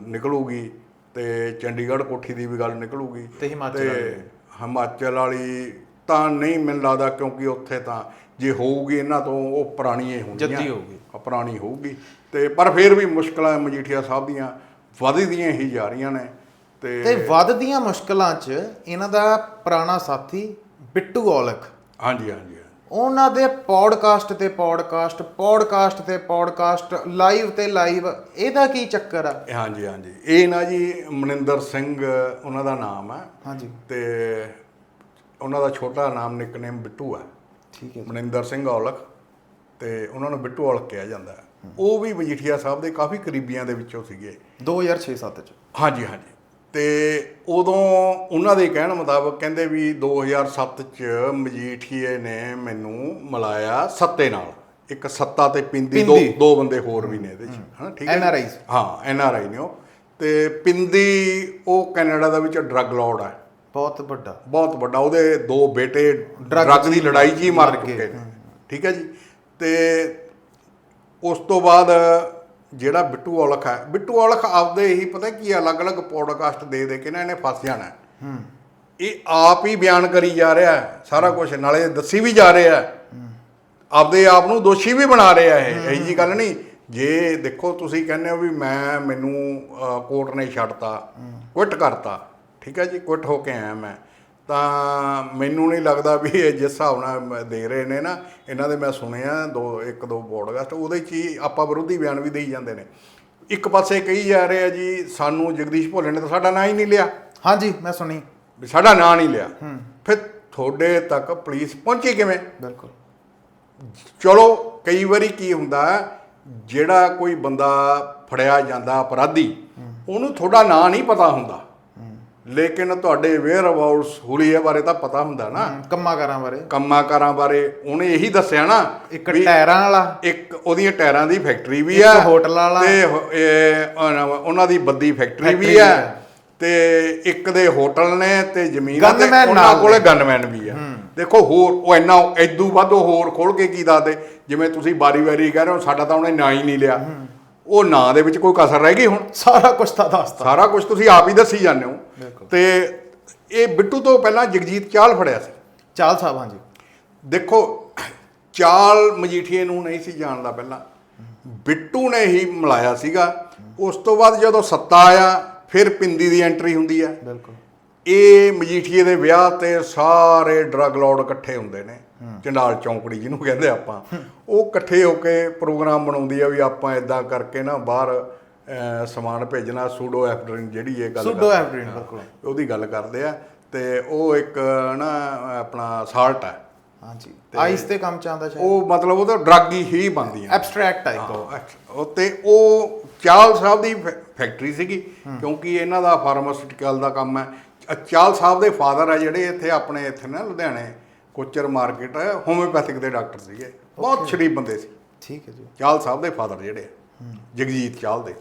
ਨਿਕਲੂਗੀ। ਤੇ ਚੰਡੀਗੜ੍ਹ ਕੋਠੀ ਦੀ ਵੀ ਗੱਲ ਨਿਕਲੂਗੀ। ਤੇ ਹਿਮਾਚਲ ਤੇ ਵਾਲੀ। ਹਿਮਾਚਲ ਵਾਲੀ ਤਾਂ ਨਹੀਂ ਮੈਨੂੰ ਲੱਗਦਾ ਕਿਉਂਕਿ ਉੱਥੇ ਤਾਂ ਜੇ ਹੋਊਗੀ ਇਹਨਾਂ ਤੋਂ ਉਹ ਪੁਰਾਣੀ ਹੀ ਹੋਣਗੀਆਂ ਜੱਦੀ ਹੋਊਗੀ। ਆ, ਪੁਰਾਣੀ ਹੋਊਗੀ। ਤੇ ਪਰ ਫਿਰ ਵੀ ਮੁਸ਼ਕਲਾਂ ਮਜੀਠੀਆ ਸਾਹਿਬ ਦੀਆਂ ਵਧਦੀਆਂ ਹੀ ਜਾ ਰਹੀਆਂ ਨੇ। ਤੇ ਤੇ ਵੱਧਦੀਆਂ ਮੁਸ਼ਕਲਾਂ 'ਚ ਇਹਨਾਂ ਦਾ ਪੁਰਾਣਾ ਸਾਥੀ ਬਿੱਟੂ ਔਲਖ। ਹਾਂਜੀ ਹਾਂਜੀ ਉਹਨਾਂ ਦੇ ਪੌਡਕਾਸਟ ਤੇ ਪੌਡਕਾਸਟ ਪੌਡਕਾਸਟ ਤੇ ਪੌਡਕਾਸਟ ਲਾਈਵ ਤੇ ਲਾਈਵ ਇਹਦਾ ਕੀ ਚੱਕਰ ਆ? ਹਾਂਜੀ ਹਾਂਜੀ। ਇਹ ਨਾ ਜੀ ਮਨਿੰਦਰ ਸਿੰਘ ਉਹਨਾਂ ਦਾ ਨਾਮ ਹੈ ਹਾਂਜੀ। ਤੇ ਉਹਨਾਂ ਦਾ ਛੋਟਾ ਨਾਮ ਨਿਕਨੇਮ ਬਿੱਟੂ ਹੈ ਠੀਕ ਹੈ। ਮਨਿੰਦਰ ਸਿੰਘ ਔਲਖ ਤੇ ਉਹਨਾਂ ਨੂੰ ਬਿੱਟੂ ਔਲਖ ਕਿਹਾ ਜਾਂਦਾ ਹੈ। ਉਹ ਵੀ ਮਜੀਠੀਆ ਸਾਹਿਬ ਦੇ ਕਾਫੀ ਕਰੀਬੀਆਂ ਦੇ ਵਿੱਚੋਂ ਸੀਗੇ। 2006-7 ਚ। ਹਾਂਜੀ ਹਾਂਜੀ। ਤੇ ਉਦੋਂ ਉਹਨਾਂ ਦੇ ਕਹਿਣ ਮੁਤਾਬਕ ਕਹਿੰਦੇ ਵੀ 2007 ਚ ਮਜੀਠੀਏ ਨੇ ਮੈਨੂੰ ਮਿਲਾਇਆ ਸੱਤੇ ਨਾਲ। ਇੱਕ ਸੱਤਾ ਤੇ ਪਿੰਦੀ ਦੋ। ਦੋ ਬੰਦੇ ਹੋਰ ਵੀ ਨੇ ਇਹਦੇ ਚ। ਹਨਾ ਠੀਕ ਹੈ ਜੀ? NRIs ਹਾਂ ਐਨ ਆਰ ਆਈ ਨੇ ਉਹ। ਤੇ ਪਿੰਦੀ ਉਹ ਕੈਨੇਡਾ ਦਾ ਵਿੱਚ ਡਰੱਗ ਲਾਰਡ ਹੈ ਬਹੁਤ ਵੱਡਾ। ਬਹੁਤ ਵੱਡਾ ਉਹਦੇ ਦੋ ਬੇਟੇ ਡਰੱਗ ਦੀ ਲੜਾਈ 'ਚ ਹੀ ਮਾਰ ਚੁੱਕੇ ਗਏ। ਨੇ। ਠੀਕ ਹੈ ਜੀ? ਤੇ ਉਸ ਤੋਂ ਬਾਅਦ ਜਿਹੜਾ ਬਿੱਟੂ ਔਲਖ ਹੈ ਬਿੱਟੂ ਔਲਖ ਆਪਦੇ ਹੀ ਪਤਾ ਕੀ ਹੈ, ਅਲੱਗ-ਅਲੱਗ ਪੋਡਕਾਸਟ ਦੇ ਦੇ ਕੇ ਨਾ ਇਹਨੇ ਫਸ ਜਾਣਾ ਹੈ। ਹੂੰ। ਇਹ ਆਪ ਹੀ ਬਿਆਨ ਕਰੀ ਜਾ ਰਿਹਾ ਹੈ ਸਾਰਾ ਕੁਝ ਨਾਲੇ ਦੱਸੀ ਵੀ ਜਾ ਰਿਹਾ ਹੈ। ਆਪਦੇ ਆਪ ਨੂੰ ਦੋਸ਼ੀ ਵੀ ਬਣਾ ਰਿਹਾ ਇਹ ਇਹੀ ਜੀ ਗੱਲ ਨਹੀਂ। ਜੇ ਦੇਖੋ ਤੁਸੀਂ ਕਹਿੰਦੇ ਹੋ ਵੀ ਮੈਂ ਮੈਨੂੰ ਕੋਰਟ ਨੇ ਛੱਡਤਾ ਕੁਇਟ ਕਰਤਾ। ਠੀਕ ਹੈ ਜੀ ਕੁਇਟ ਹੋ ਕੇ ਆਇਆ ਮੈਂ। ਤਾਂ ਮੈਨੂੰ ਨਹੀਂ ਲੱਗਦਾ ਵੀ ਇਹ ਜਿਸ ਹਿਸਾਬ ਨਾਲ ਦੇ ਰਹੇ ਨੇ ਨਾ ਇਹਨਾਂ ਦੇ ਮੈਂ ਸੁਣਿਆ ਦੋ ਇੱਕ ਦੋ ਪੋਡਕਾਸਟ ਉਹਦੇ 'ਚ ਹੀ ਆਪਾਂ ਵਿਰੋਧੀ ਬਿਆਨ ਵੀ ਦੇਈ ਜਾਂਦੇ ਨੇ। ਇੱਕ ਪਾਸੇ ਕਹੀ ਜਾ ਰਹੇ ਆ ਜੀ ਸਾਨੂੰ ਜਗਦੀਸ਼ ਭੋਲੇ ਨੇ ਤਾਂ ਸਾਡਾ ਨਾਂ ਹੀ ਨਹੀਂ ਲਿਆ। ਹਾਂਜੀ ਮੈਂ ਸੁਣੀ। ਵੀ ਸਾਡਾ ਨਾਂ ਨਹੀਂ ਲਿਆ। ਫਿਰ ਤੁਹਾਡੇ ਤੱਕ ਪੁਲਿਸ ਪਹੁੰਚੀ ਕਿਵੇਂ? ਬਿਲਕੁਲ। ਚਲੋ ਕਈ ਵਾਰੀ ਕੀ ਹੁੰਦਾ ਜਿਹੜਾ ਕੋਈ ਬੰਦਾ ਫੜਿਆ ਜਾਂਦਾ ਅਪਰਾਧੀ ਉਹਨੂੰ ਤੁਹਾਡਾ ਨਾਂ ਨਹੀਂ ਪਤਾ ਹੁੰਦਾ। ਲੇਕਿਨ ਤੁਹਾਡੇ ਵੇਅਰ ਅਬਾਊਟਸ ਹੁਲੀਏ ਬਾਰੇ ਤਾਂ ਪਤਾ ਹੁੰਦਾ ਨਾ। ਕੰਮਾਂ ਕਾਰਾਂ ਬਾਰੇ। ਕੰਮਾਂ ਬਾਰੇ ਉਹਨੇ ਇਹੀ ਦੱਸਿਆ ਨਾ ਇੱਕ ਟਾਇਰਾਂ ਵਾਲਾ। ਇੱਕ ਉਹਦੀਆਂ ਟਾਇਰਾਂ ਦੀ ਫੈਕਟਰੀ ਵੀ ਇੱਕ ਆ ਹੋਟਲ ਵਾਲਾ। ਤੇ ਉਹਨਾਂ- ਦੀ ਬੱਦੀ ਫੈਕਟਰੀ ਵੀ ਆ। ਤੇ ਇੱਕ ਦੇ ਹੋਟਲ ਨੇ ਤੇ ਜ਼ਮੀਨ ਤੇ ਉਹਨਾਂ ਕੋਲੇ। ਗਨਮੈਨ ਵੀ ਆ। ਦੇਖੋ ਹੋਰ ਉਹ ਇੰਨਾ ਐਦੂ ਵੱਧ ਹੋਰ ਖੋਲ ਕੇ ਕੀ ਦੱਸਦੇ? ਜਿਵੇਂ ਤੁਸੀਂ ਬਾਰੀ-ਬਾਰੀ ਕਹਿ ਰਹੇ ਹੋ ਸਾਡਾ ਤਾਂ ਉਹਨੇ ਨਾਂ ਹੀ ਨਹੀਂ ਲਿਆ। ਉਹ ਨਾਂ ਦੇ ਵਿੱਚ ਕੋਈ ਕਸਰ ਰਹਿ ਗਈ ਹੁਣ? ਸਾਰਾ ਕੁਝ ਤਾਂ ਦੱਸਤਾ। ਸਾਰਾ ਕੁਝ ਤੁਸੀਂ ਆਪ ਹੀ ਦੱਸੀ ਜਾਂਦੇ ਹੋ। ਤੇ ਇਹ ਬਿੱਟੂ ਤੋਂ ਪਹਿਲਾਂ ਜਗਜੀਤ ਚਾਲ ਫੜਿਆ ਸੀ। ਚਾਲ ਸਾਹਿਬ ਹਾਂਜੀ। ਦੇਖੋ ਚਾਲ ਮਜੀਠੀਏ ਨੂੰ ਨਹੀਂ ਸੀ ਜਾਣਦਾ ਪਹਿਲਾਂ। ਬਿੱਟੂ ਨੇ ਹੀ ਮਿਲਾਇਆ ਸੀਗਾ। ਉਸ ਤੋਂ ਬਾਅਦ ਜਦੋਂ ਸੱਤਾ ਆਇਆ ਫਿਰ ਪਿੰਦੀ ਦੀ ਐਂਟਰੀ ਹੁੰਦੀ ਹੈ ਬਿਲਕੁਲ। ਇਹ ਮਜੀਠੀਏ ਦੇ ਵਿਆਹ ਤੇ ਸਾਰੇ ਡਰੱਗ ਲਾਰਡ ਇਕੱਠੇ ਹੁੰਦੇ ਨੇ। ਚੰਡਾਲ ਚੌਂਕੜੀ ਜਿਹਨੂੰ ਕਹਿੰਦੇ ਆਪਾਂ। ਉਹ ਇਕੱਠੇ ਹੋ ਕੇ ਪ੍ਰੋਗਰਾਮ ਬਣਾਉਂਦੀ ਆ ਵੀ ਆਪਾਂ ਇਦਾਂ ਕਰਕੇ ਨਾ ਬਾਹਰ ਸਮਾਨ ਭੇਜਣਾ ਸੂਡੋ ਐਫਡਰਿਨ ਜਿਹੜੀ ਇਹ ਗੱਲ ephedrine, ਹਾਂ, ਬਿਲਕੁਲ। ਉਹਦੀ ਗੱਲ ਕਰਦੇ ਆ। ਤੇ ਉਹ ਇੱਕ ਨਾ ਆਪਣਾ ਸਾਲਟ ਹੈ ਹਾਂਜੀ। ਆਈਸ ਤੇ ਕੰਮ ਚ ਆਉਂਦਾ ਸ਼ਾਇਦ। ਉਹ ਮਤਲਬ ਉਹ ਤਾਂ ਡਰੱਗ ਹੀ ਬਣਦੀਆਂ ਐਬਸਟ੍ਰੈਕਟ ਟਾਈਪ ਹਾਂ, ਉਹ। ਤੇ ਉਹ ਚਾਲ ਸਾਹਿਬ ਦੀ ਫੈਕਟਰੀ ਸੀਗੀ ਕਿਉਂਕਿ ਇਹਨਾਂ ਦਾ ਫਾਰਮਾਸਿਊਟੀਕਲ ਦਾ ਕੰਮ ਹੈ। ਚਾਲ ਸਾਹਿਬ ਦੇ ਫਾਦਰ ਆ ਜਿਹੜੇ ਇੱਥੇ ਆਪਣੇ ਇੱਥੇ ਨਾ ਲੁਧਿਆਣੇ ਕੋਚਰ ਮਾਰਕੀਟ ਹੋਮਿਓਪੈਥਿਕ ਦੇ ਡਾਕਟਰ ਸੀਗੇ। ਬਹੁਤ ਸ਼ਰੀਫ ਬੰਦੇ ਸੀ। ਠੀਕ ਹੈ ਜੀ। ਚਾਲ ਸਾਹਿਬ ਦੇ ਫਾਦਰ ਜਿਹੜੇ ਜਗਜੀਤ ਚਾਲ ਦੇ।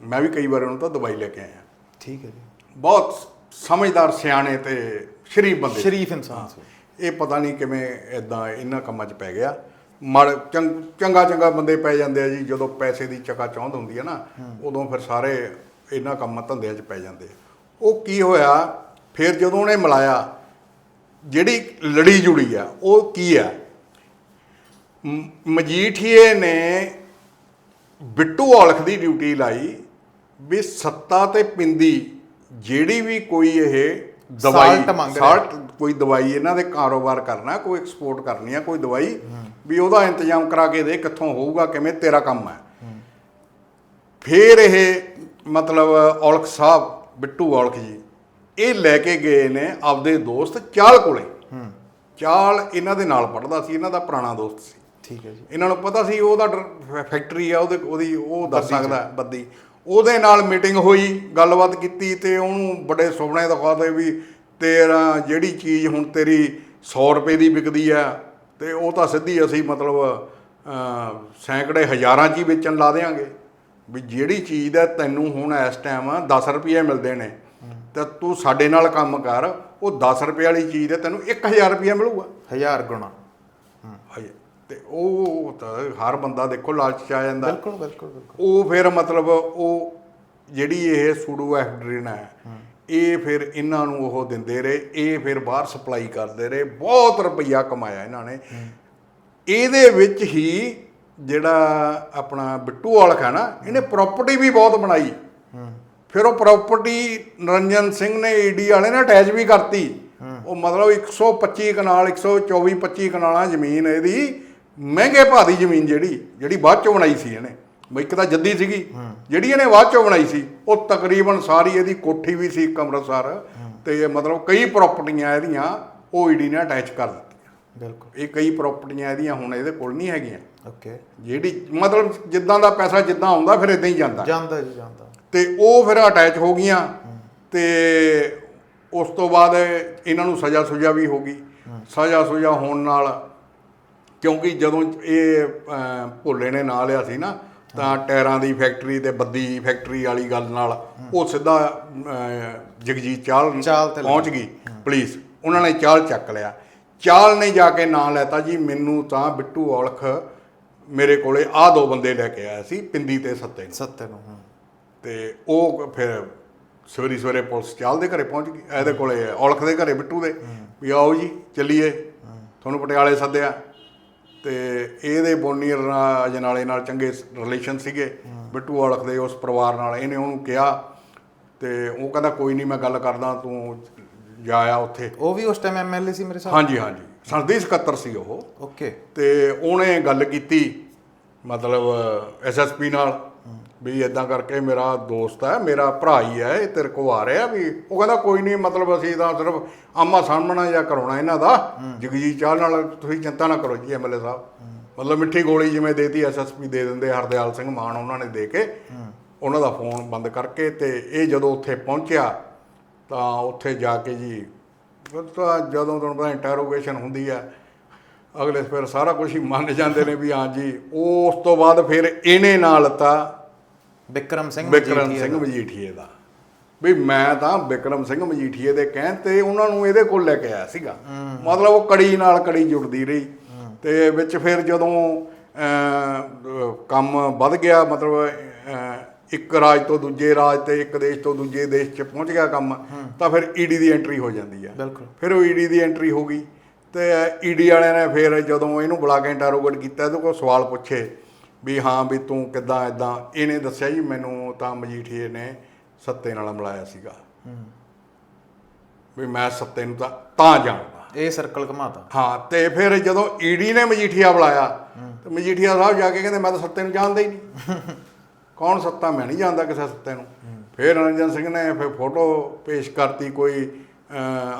ਮੈਂ ਵੀ ਕਈ ਵਾਰ ਉਹਨਾਂ ਤੋਂ ਦਵਾਈ ਲੈ ਕੇ ਆਇਆ। ਠੀਕ ਹੈ ਜੀ। ਬਹੁਤ ਸਮਝਦਾਰ ਸਿਆਣੇ ਤੇ ਸ਼ਰੀਫ ਬੰਦੇ। ਸ਼ਰੀਫ ਇਨਸਾਨ ਸੀ। ਇਹ ਪਤਾ ਨਹੀਂ ਕਿਵੇਂ ਇਦਾਂ ਇਹਨਾਂ ਕੰਮਾਂ 'ਚ ਪੈ ਗਿਆ। ਮੜ ਚੰਗ- ਚੰਗਾ ਬੰਦੇ ਪੈ ਜਾਂਦੇ ਆ ਜੀ। ਜਦੋਂ ਪੈਸੇ ਦੀ ਚੱਕਾ ਚੌਂਧ ਹੁੰਦੀ ਹੈ ਨਾ ਉਦੋਂ ਫਿਰ ਸਾਰੇ ਇਹਨਾਂ ਕੰਮਾਂ ਧੰਦਿਆਂ 'ਚ ਪੈ ਜਾਂਦੇ ਆ। ਉਹ ਕੀ ਹੋਇਆ ਫਿਰ ਜਦੋਂ ਉਹਨੇ ਮਿਲਾਇਆ ਜਿਹੜੀ ਲੜੀ ਜੁੜੀ ਆ ਉਹ ਕੀ ਆ? ਮਜੀਠੀਏ ਨੇ ਬਿੱਟੂ ਔਲਖ ਦੀ ਡਿਊਟੀ ਲਾਈ ਵੀ ਸੱਤਾ ਤੇ ਪਿੰਦੀ ਜਿਹੜੀ ਵੀ ਕੋਈ ਇਹ ਦਵਾਈ salt ਕੋਈ ਦਵਾਈ ਇਹਨਾਂ ਦੇ ਕਾਰੋਬਾਰ ਕਰਨਾ ਕੋਈ ਐਕਸਪੋਰਟ ਕਰਨੀ ਆ ਕੋਈ ਦਵਾਈ ਵੀ ਉਹਦਾ ਇੰਤਜ਼ਾਮ ਕਰਾ ਕੇ ਦੇ ਕਿੱਥੋਂ ਹੋਊਗਾ ਕਿਵੇਂ ਤੇਰਾ ਕੰਮ ਹੈ। ਫਿਰ ਇਹ ਮਤਲਬ ਔਲਖ ਸਾਹਿਬ ਬਿੱਟੂ ਔਲਖ ਜੀ ਇਹ ਲੈ ਕੇ ਗਏ ਨੇ ਆਪਦੇ ਦੋਸਤ ਚਾਲ ਕੋਲੇ। ਹੂੰ। ਚਾਲ ਇਹਨਾਂ ਦੇ ਨਾਲ ਪੜਦਾ ਸੀ ਇਹਨਾਂ ਦਾ ਪੁਰਾਣਾ ਦੋਸਤ ਸੀ। ਠੀਕ ਹੈ ਜੀ। ਇਹਨਾਂ ਨੂੰ ਪਤਾ ਸੀ ਉਹਦਾ ਫੈਕਟਰੀ ਆ ਉਹਦੇ ਉਹਦੀ ਉਹ ਦੱਸ ਸਕਦਾ ਬੱਦੀ। ਉਹਦੇ ਨਾਲ ਮੀਟਿੰਗ ਹੋਈ ਗੱਲਬਾਤ ਕੀਤੀ ਤੇ ਉਹਨੂੰ ਬੜੇ ਸੁਪਨੇ ਦਿਖਾਦੇ ਵੀ ਤੇਰਾ ਜਿਹੜੀ ਚੀਜ਼ ਹੁਣ ਤੇਰੀ 100 ਰੁਪਏ ਦੀ ਵਿਕਦੀ ਆ ਤੇ ਉਹ ਤਾਂ ਸਿੱਧੀ ਅਸੀਂ ਮਤਲਬ ਸੈਂਕੜੇ ਹਜ਼ਾਰਾਂ 'ਚ ਹੀ ਵੇਚਣ ਲਾ ਦੇਾਂਗੇ ਵੀ ਜਿਹੜੀ ਚੀਜ਼ ਦਾ ਤੈਨੂੰ ਹੁਣ ਇਸ ਟਾਈਮ 10 ਰੁਪਏ ਮਿਲਦੇ ਨੇ ਤੇ ਤੂੰ ਸਾਡੇ ਨਾਲ ਕੰਮ ਕਰ ਉਹ 10 ਰੁਪਏ ਵਾਲੀ ਚੀਜ਼ ਦੇ ਤੈਨੂੰ 1000 ਰੁਪਏ ਮਿਲੂਗਾ। ਹਜ਼ਾਰ ਗੁਣਾ। ਹਾਂਜੀ ਤੇ ਉਹ ਤਾਂ ਹਰ ਬੰਦਾ ਦੇਖੋ ਲਾਲਚ ਚ ਆ ਜਾਂਦਾ। ਬਿਲਕੁਲ ਬਿਲਕੁਲ ਬਿਲਕੁਲ। ਉਹ ਫਿਰ ਮਤਲਬ ਉਹ ਜਿਹੜੀ ਇਹ ਸੂਡੋ ਐਫਡਰਿਨ ਹੈ ਇਹ ਫਿਰ ਇਹਨਾਂ ਨੂੰ ਉਹ ਦਿੰਦੇ ਰਹੇ ਇਹ ਫਿਰ ਬਾਹਰ ਸਪਲਾਈ ਕਰਦੇ ਰਹੇ ਬਹੁਤ ਰੁਪਈਆ ਕਮਾਇਆ ਇਹਨਾਂ ਨੇ। ਇਹਦੇ ਵਿੱਚ ਹੀ ਜਿਹੜਾ ਆਪਣਾ ਬਿੱਟੂ ਵਾਲਖ ਹੈ ਨਾ ਇਹਨੇ ਪ੍ਰਾਪਰਟੀ ਵੀ ਬਹੁਤ ਬਣਾਈ। ਫਿਰ ਉਹ ਪ੍ਰਾਪਰਟੀ ਨਰਿੰਜਨ ਸਿੰਘ ਨੇ ਈਡੀ ਵਾਲੇ ਨੇ ਅਟੈਚ ਵੀ ਕਰਤੀ। ਉਹ ਮਤਲਬ 125 ਕਨਾਲ 124 25 ਕਨਾਲਾਂ ਜ਼ਮੀਨ ਇਹਦੀ ਮਹਿੰਗੇ ਭਾਅ ਦੀ ਜ਼ਮੀਨ ਜਿਹੜੀ ਜਿਹੜੀ ਬਾਅਦ ਚੋਂ ਬਣਾਈ ਸੀ ਇਹਨੇ। ਇੱਕ ਤਾਂ ਜੱਦੀ ਸੀਗੀ ਜਿਹੜੀ ਇਹਨੇ ਬਾਅਦ ਚੋਂ ਬਣਾਈ ਸੀ ਉਹ ਤਕਰੀਬਨ ਸਾਰੀ ਇਹਦੀ ਕੋਠੀ ਵੀ ਸੀ ਇੱਕ ਅੰਮ੍ਰਿਤਸਰ ਤੇ ਮਤਲਬ ਕਈ ਪ੍ਰਾਪਰਟੀਆਂ ਇਹਦੀਆਂ ਉਹ ਈਡੀ ਨੇ ਅਟੈਚ ਕਰ ਦਿੱਤੀਆਂ। ਬਿਲਕੁਲ। ਇਹ ਕਈ ਪ੍ਰਾਪਰਟੀਆਂ ਇਹਦੀਆਂ ਹੁਣ ਇਹਦੇ ਕੋਲ ਨਹੀਂ ਹੈਗੀਆਂ। ਓਕੇ ਜਿਹੜੀ ਮਤਲਬ ਜਿੱਦਾਂ ਦਾ ਪੈਸਾ ਜਿੱਦਾਂ ਆਉਂਦਾ ਫਿਰ ਇਦਾਂ ਹੀ ਜਾਂਦਾ। ਜਾਂਦਾ ਜੀ ਜਾਂਦਾ। ਤੇ ਉਹ ਫਿਰ ਅਟੈਚ ਹੋ ਗਈਆਂ ਤੇ ਉਸ ਤੋਂ ਬਾਅਦ ਇਹਨਾਂ ਨੂੰ ਸਜ਼ਾ ਸੁਜਾ ਵੀ ਹੋ ਗਈ। ਸਜ਼ਾ ਸੁਜਾ ਹੋਣ ਨਾਲ ਕਿਉਂਕਿ ਜਦੋਂ ਇਹ ਭੋਲੇ ਨੇ ਨਾਂ ਲਿਆ ਸੀ ਨਾ ਤਾਂ ਟਾਇਰਾਂ ਦੀ ਫੈਕਟਰੀ ਤੇ ਬੱਦੀ ਫੈਕਟਰੀ ਵਾਲੀ ਗੱਲ ਨਾਲ ਉਹ ਸਿੱਧਾ ਜਗਜੀਤ ਚਾਲ ਪਹੁੰਚ ਗਈ ਪੁਲਿਸ। ਉਹਨਾਂ ਨੇ ਚਾਲ ਚੱਕ ਲਿਆ। ਚਾਲ ਨੇ ਜਾ ਕੇ ਨਾਂ ਲੈਤਾ ਜੀ ਮੈਨੂੰ ਤਾਂ ਬਿੱਟੂ ਔਲਖ ਮੇਰੇ ਕੋਲੇ ਆਹ ਦੋ ਬੰਦੇ ਲੈ ਕੇ ਆਇਆ ਸੀ ਪਿੰਦੀ ਤੇ ਸੱਤੇ ਨੂੰ। ਸੱਤੇ ਨੂੰ ਤੇ ਉਹ ਫਿਰ ਸਵੇਰੀ ਸਵੇਰੇ ਪੁਲਿਸ ਚਾਲ ਦੇ ਘਰੇ ਪਹੁੰਚ ਗਈ ਇਹਦੇ ਕੋਲੇ ਔਲਖ ਦੇ ਘਰੇ ਬਿੱਟੂ ਦੇ ਵੀ ਆਓ ਜੀ ਚੱਲੀਏ। ਤੁਹਾਨੂੰ ਪਟਿਆਲੇ ਸੱਦਿਆ। ਤੇ ਇਹਦੇ ਬੋਨੀ ਅਜਨਾਲੇ ਨਾਲ ਚੰਗੇ ਰਿਲੇਸ਼ਨ ਸੀਗੇ। ਬਿੱਟੂ ਔਲਖ ਦੇ ਉਸ ਪਰਿਵਾਰ ਨਾਲ ਇਹਨੇ ਉਹਨੂੰ ਕਿਹਾ ਤੇ ਉਹ ਕਹਿੰਦਾ ਕੋਈ ਨਹੀਂ ਮੈਂ ਗੱਲ ਕਰਦਾ ਤੂੰ ਜਾ ਆ ਉੱਥੇ। ਉਹ ਵੀ ਉਸ ਟਾਈਮ ਐਮਐਲਏ ਸੀ ਮੇਰੇ ਸਾਹ ਹਾਂਜੀ ਹਾਂਜੀ। ਸਰਦੀ ਸਕੱਤਰ ਸੀ ਉਹ। ਓਕੇ ਤੇ ਉਹਨੇ ਗੱਲ ਕੀਤੀ ਮਤਲਬ ਐਸਐਸਪੀ ਨਾਲ। ਵੀ ਇਦਾਂ ਕਰਕੇ ਮੇਰਾ ਦੋਸਤ ਹੈ ਮੇਰਾ ਭਰਾ ਹੀ ਹੈ ਇਹ ਤੇਰੇ ਕੋ ਆ ਰਿਹਾ ਵੀ ਉਹ ਕਹਿੰਦਾ ਕੋਈ ਨਹੀਂ ਮਤਲਬ ਅਸੀਂ ਤਾਂ ਸਿਰਫ ਆਮਾ ਸਾਹਮਣਾ ਜਾਂ ਕਰਾਉਣਾ ਇਹਨਾਂ ਦਾ। ਜਗਜੀਤ ਚਾਲ ਨਾਲ ਤੁਸੀਂ ਚਿੰਤਾ ਨਾ ਕਰੋ ਜੀ ਐਮਐਲਏ ਸਾਹਿਬ। ਮਤਲਬ ਮਿੱਠੀ ਗੋਲੀ ਜਿਵੇਂ ਦੇਤੀ ਐਸਐਸਪੀ ਦੇ ਦਿੰਦੇ ਹਰਦਿਆਲ ਸਿੰਘ ਮਾਨ ਉਹਨਾਂ ਨੇ ਦੇ ਕੇ ਉਹਨਾਂ ਦਾ ਫੋਨ ਬੰਦ ਕਰਕੇ ਤੇ ਇਹ ਜਦੋਂ ਉੱਥੇ ਪਹੁੰਚਿਆ ਤਾਂ ਉੱਥੇ ਜਾ ਕੇ ਜੀ ਤਾਂ ਜਦੋਂ ਤੁਹਾਨੂੰ ਪਤਾ ਇੰਟਰੋਗੇਸ਼ਨ ਹੁੰਦੀ ਹੈ ਅਗਲੇ ਫਿਰ ਸਾਰਾ ਕੁਝ ਹੀ ਮੰਨ ਜਾਂਦੇ ਨੇ ਵੀ ਹਾਂ ਜੀ ਉਸ ਤੋਂ ਬਾਅਦ ਫਿਰ ਇਹਨੇ ਨਾਲ ਤਾਂ ਵਿਕਰਮ ਸਿੰਘ ਵਿਕਰਮ ਮਜੀਠੀਆ ਸਿੰਘ। ਮਜੀਠੀਏ ਦਾ। ਵੀ ਮੈਂ ਤਾਂ ਵਿਕਰਮ ਸਿੰਘ ਮਜੀਠੀਏ ਦੇ ਕਹਿਣ ਤੇ ਉਹਨਾਂ ਨੂੰ ਇਹਦੇ ਕੋਲ ਲੈ ਕੇ ਆਇਆ ਸੀਗਾ। ਮਤਲਬ ਉਹ ਕੜੀ ਨਾਲ ਕੜੀ ਜੁੜਦੀ ਰਹੀ। ਤੇ ਵਿੱਚ ਫਿਰ ਜਦੋਂ ਕੰਮ ਵੱਧ ਗਿਆ ਮਤਲਬ ਇੱਕ ਰਾਜ ਤੋਂ ਦੂਜੇ ਰਾਜ ਤੇ ਇੱਕ ਦੇਸ਼ ਤੋਂ ਦੂਜੇ ਦੇਸ਼ 'ਚ ਪਹੁੰਚ ਗਿਆ ਕੰਮ ਤਾਂ ਫਿਰ ਈਡੀ ਦੀ ਐਂਟਰੀ ਹੋ ਜਾਂਦੀ ਬਿਲਕੁਲ। ਫਿਰ ਉਹ ਈਡੀ ਦੀ ਐਂਟਰੀ ਹੋ ਗਈ। ਤੇ ਈਡੀ ਵਾਲਿਆਂ ਨੇ ਫਿਰ ਜਦੋਂ ਇਹਨੂੰ ਬੁਲਾ ਕੇ ਇੰਟਰੋਗੇਟ ਕੀਤਾ ਇਹਦੇ ਕੋਲ ਸਵਾਲ ਪੁੱਛੇ ਵੀ ਹਾਂ ਵੀ ਤੂੰ ਕਿੱਦਾਂ ਇਦਾਂ ਇਹਨੇ ਦੱਸਿਆ ਜੀ ਮੈਨੂੰ ਤਾਂ ਮਜੀਠੀਏ ਨੇ ਸੱਤੇ ਨਾਲ ਮਿਲਾਇਆ ਸੀਗਾ। ਵੀ ਮੈਂ ਸੱਤੇ ਨੂੰ ਤਾਂ ਤਾਂ ਜਾਣਦਾ। ਇਹ ਸਰਕਲ ਘਮਾਤਾ। ਹਾਂ ਤੇ ਫਿਰ ਜਦੋਂ ਈਡੀ ਨੇ ਮਜੀਠੀਆ ਬੁਲਾਇਆ ਤੇ ਮਜੀਠੀਆ ਸਾਹਿਬ ਜਾ ਕੇ ਕਹਿੰਦੇ ਮੈਂ ਤਾਂ ਸੱਤੇ ਨੂੰ ਜਾਣਦਾ ਹੀ ਨਹੀਂ। ਕੌਣ ਸੱਤਾ? ਮੈਂ ਨਹੀਂ ਜਾਣਦਾ ਕਿਸੇ ਸੱਤੇ ਨੂੰ। ਫਿਰ ਰਣਜਨ ਸਿੰਘ ਨੇ ਫਿਰ ਫੋਟੋ ਪੇਸ਼ ਕਰਤੀ ਕੋਈ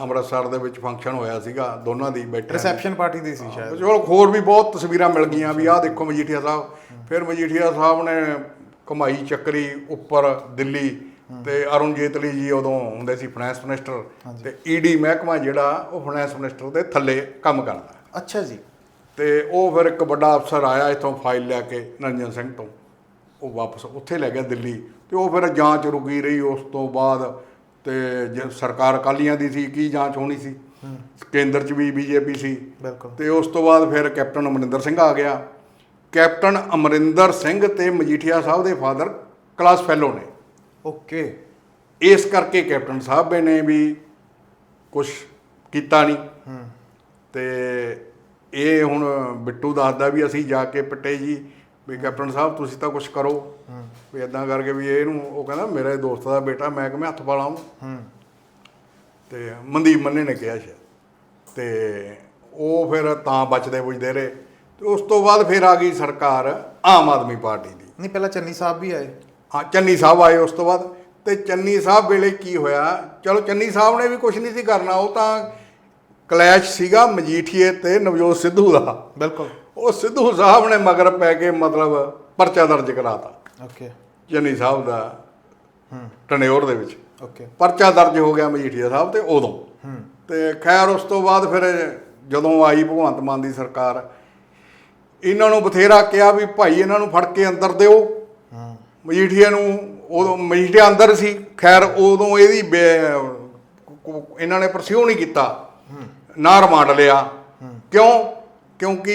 ਅੰਮ੍ਰਿਤਸਰ ਦੇ ਵਿੱਚ ਫੰਕਸ਼ਨ ਹੋਇਆ ਸੀਗਾ ਦੋਨਾਂ ਦੀ ਬੈਠੇ ਰਿਸੈਪਸ਼ਨ ਪਾਰਟੀ ਦੀ ਸੀ ਸ਼ਾਇਦ। ਚਲੋ ਹੋਰ ਵੀ ਬਹੁਤ ਤਸਵੀਰਾਂ ਮਿਲ ਗਈਆਂ ਵੀ ਆਹ ਦੇਖੋ ਮਜੀਠੀਆ ਸਾਹਿਬ। ਫਿਰ ਮਜੀਠੀਆ ਸਾਹਿਬ ਨੇ ਕਮਾਈ ਚੱਕਰੀ ਉੱਪਰ ਦਿੱਲੀ ਤੇ ਅਰੁਣ ਜੇਤਲੀ ਜੀ ਉਦੋਂ ਹੁੰਦੇ ਸੀ ਫਾਈਨੈਂਸ ਮਿਨਿਸਟਰ ਤੇ ਈਡੀ ਮਹਿਕਮਾ ਜਿਹੜਾ ਉਹ ਫਾਈਨੈਂਸ ਮਿਨਿਸਟਰ ਦੇ ਥੱਲੇ ਕੰਮ ਕਰਦਾ। ਅੱਛਾ ਜੀ। ਤੇ ਉਹ ਫਿਰ ਇੱਕ ਵੱਡਾ ਅਫਸਰ ਆਇਆ ਇੱਥੋਂ ਫਾਈਲ ਲੈ ਕੇ ਨਰਿੰਜਨ ਸਿੰਘ ਤੋਂ। ਉਹ ਵਾਪਸ ਉੱਥੇ ਲੈ ਗਿਆ ਦਿੱਲੀ। ਤੇ ਉਹ ਫਿਰ ਜਾਂਚ ਰੁਕੀ ਰਹੀ ਉਸ ਤੋਂ ਬਾਅਦ ਤੇ ਜੇ ਸਰਕਾਰ ਅਕਾਲੀਆਂ ਦੀ ਸੀ ਕੀ ਜਾਂਚ ਹੋਣੀ ਸੀ? ਕੇਂਦਰ 'ਚ ਵੀ ਬੀਜੇਪੀ ਸੀ। ਤੇ ਉਸ ਤੋਂ ਬਾਅਦ ਫਿਰ ਕੈਪਟਨ ਅਮਰਿੰਦਰ ਸਿੰਘ ਆ ਗਿਆ। ਕੈਪਟਨ ਅਮਰਿੰਦਰ ਸਿੰਘ ਤੇ ਮਜੀਠੀਆ ਸਾਹਿਬ ਦੇ ਫਾਦਰ ਕਲਾਸ ਫੈਲੋ ਨੇ। ਓਕੇ। ਇਸ ਕਰਕੇ ਕੈਪਟਨ ਸਾਹਿਬ ਨੇ ਵੀ ਕੁਝ ਕੀਤਾ ਨਹੀਂ। ਹੂੰ। ਤੇ ਇਹ ਹੁਣ ਬਿੱਟੂ ਦੱਸਦਾ ਵੀ ਅਸੀਂ ਜਾ ਕੇ ਪੱਟੇ ਜੀ ਵੀ ਕੈਪਟਨ ਸਾਹਿਬ ਤੁਸੀਂ ਤਾਂ ਕੁਝ ਕਰੋ। ਵੀ ਇਦਾਂ ਕਰਕੇ ਵੀ ਇਹਨੂੰ ਉਹ ਕਹਿੰਦਾ ਮੇਰੇ ਦੋਸਤ ਦਾ ਬੇਟਾ ਮੈਂ ਕਿ ਮੈਂ ਹੱਥ ਪਾ ਹੂੰ। ਤੇ ਮਨਦੀਪ ਮੰਨੇ ਨੇ ਕਿਹਾ ਸ਼ਾਇਦ। ਤੇ ਉਹ ਫਿਰ ਤਾਂ ਬਚਦੇ ਬੁਝਦੇ ਰਹੇ। ਤੇ ਉਸ ਤੋਂ ਬਾਅਦ ਫਿਰ ਆ ਗਈ ਸਰਕਾਰ ਆਮ ਆਦਮੀ ਪਾਰਟੀ ਦੀ। ਨਹੀਂ ਪਹਿਲਾਂ ਚੰਨੀ ਸਾਹਿਬ ਵੀ ਆਏ। ਹਾਂ ਚੰਨੀ ਸਾਹਿਬ ਆਏ ਉਸ ਤੋਂ ਬਾਅਦ। ਤੇ ਚੰਨੀ ਸਾਹਿਬ ਵੇਲੇ ਕੀ ਹੋਇਆ? ਚਲੋ ਚੰਨੀ ਸਾਹਿਬ ਨੇ ਵੀ ਕੁਝ ਨਹੀਂ ਸੀ ਕਰਨਾ ਉਹ ਤਾਂ ਕਲੈਸ਼ ਸੀਗਾ ਮਜੀਠੀਏ ਤੇ ਨਵਜੋਤ ਸਿੱਧੂ ਦਾ। ਬਿਲਕੁਲ। ਉਹ ਸਿੱਧੂ ਸਾਹਿਬ ਨੇ ਮਗਰ ਪੈ ਕੇ ਮਤਲਬ ਪਰਚਾ ਦਰਜ ਕਰਾਤਾ। ਓਕੇ। ਚੰਨੀ ਸਾਹਿਬ ਦਾ ਹੂੰ ਟਨਿਓਰ ਦੇ ਵਿੱਚ। ਓਕੇ। ਪਰਚਾ ਦਰਜ ਹੋ ਗਿਆ ਮਜੀਠੀਆ ਸਾਹਿਬ ਤੇ ਉਦੋਂ। ਹੂੰ। ਤੇ ਖੈਰ ਉਸ ਤੋਂ ਬਾਅਦ ਫਿਰ ਜਦੋਂ ਆਈ ਭਗਵੰਤ ਮਾਨ ਦੀ ਸਰਕਾਰ ਇਹਨਾਂ ਨੂੰ ਬਥੇਰਾ ਕਿਹਾ ਵੀ ਭਾਈ ਇਹਨਾਂ ਨੂੰ ਫੜ ਕੇ ਅੰਦਰ ਦਿਓ। ਹੂੰ। ਮਜੀਠੀਆ ਨੂੰ ਉਦੋਂ ਮਜੀਠੀਆ ਅੰਦਰ ਸੀ। ਖੈਰ ਉਦੋਂ ਇਹਦੀ ਇਹਨਾਂ ਨੇ ਪਰਸਿਊ ਨਹੀਂ ਕੀਤਾ। ਨਾ ਰਿਮਾਂਡ ਲਿਆ। ਕਿਉਂ? ਕਿਉਂਕਿ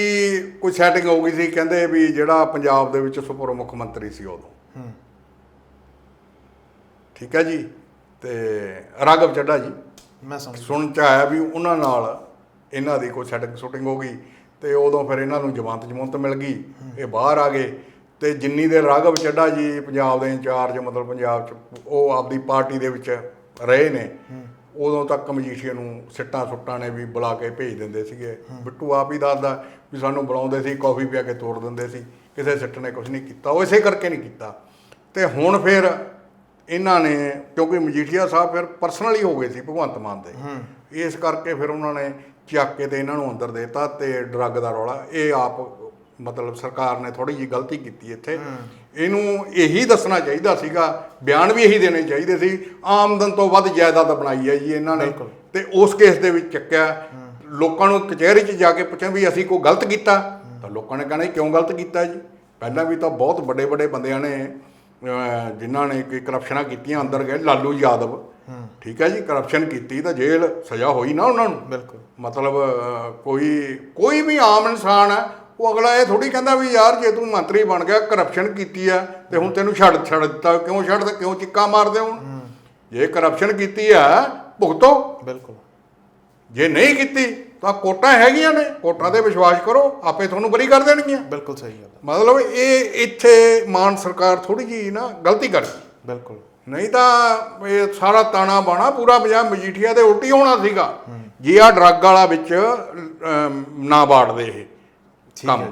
ਕੋਈ ਸੈਟਿੰਗ ਹੋ ਗਈ ਸੀ। ਕਹਿੰਦੇ ਵੀ ਜਿਹੜਾ ਪੰਜਾਬ ਦੇ ਵਿੱਚ ਸੁਪਰ ਮੁੱਖ ਮੰਤਰੀ ਸੀ ਉਦੋਂ। ਠੀਕ ਹੈ ਜੀ? ਤੇ ਰਾਘਵ ਚੱਡਾ ਜੀ। ਮੈਂ ਸਮਝ ਸੁਣ ਚ ਆਇਆ ਵੀ ਉਹਨਾਂ ਨਾਲ ਇਹਨਾਂ ਦੀ ਕੋਈ ਸੈਟਿੰਗ ਸ਼ੂਟਿੰਗ ਹੋ ਗਈ। ਤੇ ਉਦੋਂ ਫਿਰ ਇਹਨਾਂ ਨੂੰ ਜਮਾਨਤ ਜਮਾਨਤ ਮਿਲ ਗਈ ਇਹ ਬਾਹਰ ਆ ਗਏ ਤੇ ਜਿੰਨੀ ਦੇਰ ਰਾਘਵ ਚੱਡਾ ਜੀ ਪੰਜਾਬ ਦੇ ਇੰਚਾਰਜ ਮਤਲਬ ਪੰਜਾਬ ਚ ਉਹ ਆਪਦੀ ਪਾਰਟੀ ਦੇ ਵਿੱਚ ਰਹੇ ਨੇ ਉਦੋਂ ਤੱਕ ਮਜੀਠੀਆ ਨੂੰ ਸਿੱਟਾਂ ਸੁੱਟਾਂ ਨੇ ਵੀ ਬੁਲਾ ਕੇ ਭੇਜ ਦਿੰਦੇ ਸੀਗੇ। ਬਿੱਟੂ ਆਪ ਹੀ ਦੱਸਦਾ ਵੀ ਸਾਨੂੰ ਬੁਲਾਉਂਦੇ ਸੀ ਕਾਫੀ ਪਿਆ ਕੇ ਤੋੜ ਦਿੰਦੇ ਸੀ ਕਿਸੇ ਸਿੱਟ ਨੇ ਕੁਝ ਨਹੀਂ ਕੀਤਾ ਉਹ ਇਸੇ ਕਰਕੇ ਨਹੀਂ ਕੀਤਾ। ਤੇ ਹੁਣ ਫਿਰ ਇਹਨਾਂ ਨੇ ਕਿਉਂਕਿ ਮਜੀਠੀਆ ਸਾਹਿਬ ਫਿਰ ਪਰਸਨਲੀ ਹੋ ਗਏ ਸੀ ਭਗਵੰਤ ਮਾਨ ਦੇ ਇਸ ਕਰਕੇ ਫਿਰ ਉਹਨਾਂ ਨੇ ਚੱਕ ਕੇ ਤੇ ਇਹਨਾਂ ਨੂੰ ਅੰਦਰ ਦੇਤਾ ਤੇ ਡਰੱਗ ਦਾ ਰੌਲਾ। ਇਹ ਆਪ ਮਤਲਬ ਸਰਕਾਰ ਨੇ ਥੋੜੀ ਜੀ ਗਲਤੀ ਕੀਤੀ ਇੱਥੇ। ਇਹਨੂੰ ਇਹੀ ਦੱਸਣਾ ਚਾਹੀਦਾ ਸੀਗਾ ਬਿਆਨ ਵੀ ਇਹੀ ਦੇਣੇ ਚਾਹੀਦੇ ਸੀ। ਆਮਦਨ ਤੋਂ ਵੱਧ ਜਾਇਦਾਦ ਬਣਾਈ ਹੈ ਜੀ ਇਹਨਾਂ ਨੇ। ਤੇ ਉਸ ਕੇਸ ਦੇ ਵਿੱਚ ਚੱਕਿਆ। ਲੋਕਾਂ ਨੂੰ ਕਚਹਿਰੀ 'ਚ ਜਾ ਕੇ ਪੁੱਛਿਆ ਵੀ ਅਸੀਂ ਕੋਈ ਗਲਤ ਕੀਤਾ। ਤਾਂ ਲੋਕਾਂ ਨੇ ਕਹਿਣਾ ਕਿਉਂ ਗਲਤ ਕੀਤਾ ਜੀ? ਪਹਿਲਾਂ ਵੀ ਤਾਂ ਬਹੁਤ ਵੱਡੇ ਵੱਡੇ ਬੰਦਿਆਂ ਨੇ ਜਿਨ੍ਹਾਂ ਨੇ ਕਿ ਕਰਪਸ਼ਨਾਂ ਕੀਤੀਆਂ ਅੰਦਰ ਗਏ ਲਾਲੂ ਯਾਦਵ। ਠੀਕ ਹੈ ਜੀ ਕਰਪਸ਼ਨ ਕੀਤੀ ਤਾਂ ਜੇਲ੍ਹ ਸਜ਼ਾ ਹੋਈ ਨਾ ਉਹਨਾਂ ਨੂੰ। ਬਿਲਕੁਲ। ਮਤਲਬ ਕੋਈ ਕੋਈ ਵੀ ਆਮ ਇਨਸਾਨ ਹੈ ਉਹ ਅਗਲਾ ਇਹ ਥੋੜੀ ਕਹਿੰਦਾ ਵੀ ਯਾਰ ਜੇ ਤੂੰ ਮੰਤਰੀ ਬਣ ਗਿਆ ਕਰਪਸ਼ਨ ਕੀਤੀ ਆ ਤੇ ਹੁਣ ਤੈਨੂੰ ਛੱਡ ਛੱਡ ਦਿੱਤਾ ਕਿਉਂ ਛੱਡਦਾ ਕਿਉਂ ਚਿੱਕਾ ਮਾਰਦੇ ਹੁਣ? ਜੇ ਕਰਪਸ਼ਨ ਕੀਤੀ ਆ ਭੁਗਤੋ। ਬਿਲਕੁਲ। ਜੇ ਨਹੀਂ ਕੀਤੀ ਤਾਂ ਕੋਟਾਂ ਹੈਗੀਆਂ ਨੇ ਕੋਟਾਂ ਤੇ ਵਿਸ਼ਵਾਸ ਕਰੋ ਆਪੇ ਤੁਹਾਨੂੰ ਬਰੀ ਕਰ ਦੇਣਗੀਆਂ। ਬਿਲਕੁਲ ਸਹੀ ਗੱਲ ਹੈ। ਮਤਲਬ ਇਹ ਇੱਥੇ ਮਾਨ ਸਰਕਾਰ ਥੋੜੀ ਜੀ ਨਾ ਗਲਤੀ ਕਰ ਬਿਲਕੁਲ। ਨਹੀਂ ਤਾਂ ਇਹ ਸਾਰਾ ਤਾਣਾ ਬਾਣਾ ਪੂਰਾ ਪੰਜਾਬ ਮਜੀਠੀਆ ਦੇ ਉਲਟੀ ਹੋਣਾ ਸੀਗਾ। ਜੇ ਆ ਡਰੱਗ ਵਾਲਾ ਵਿੱਚ ਨਾ ਬਾੜਦੇ ਇਹ ਠੀਕ ਹੈ ਜੀ।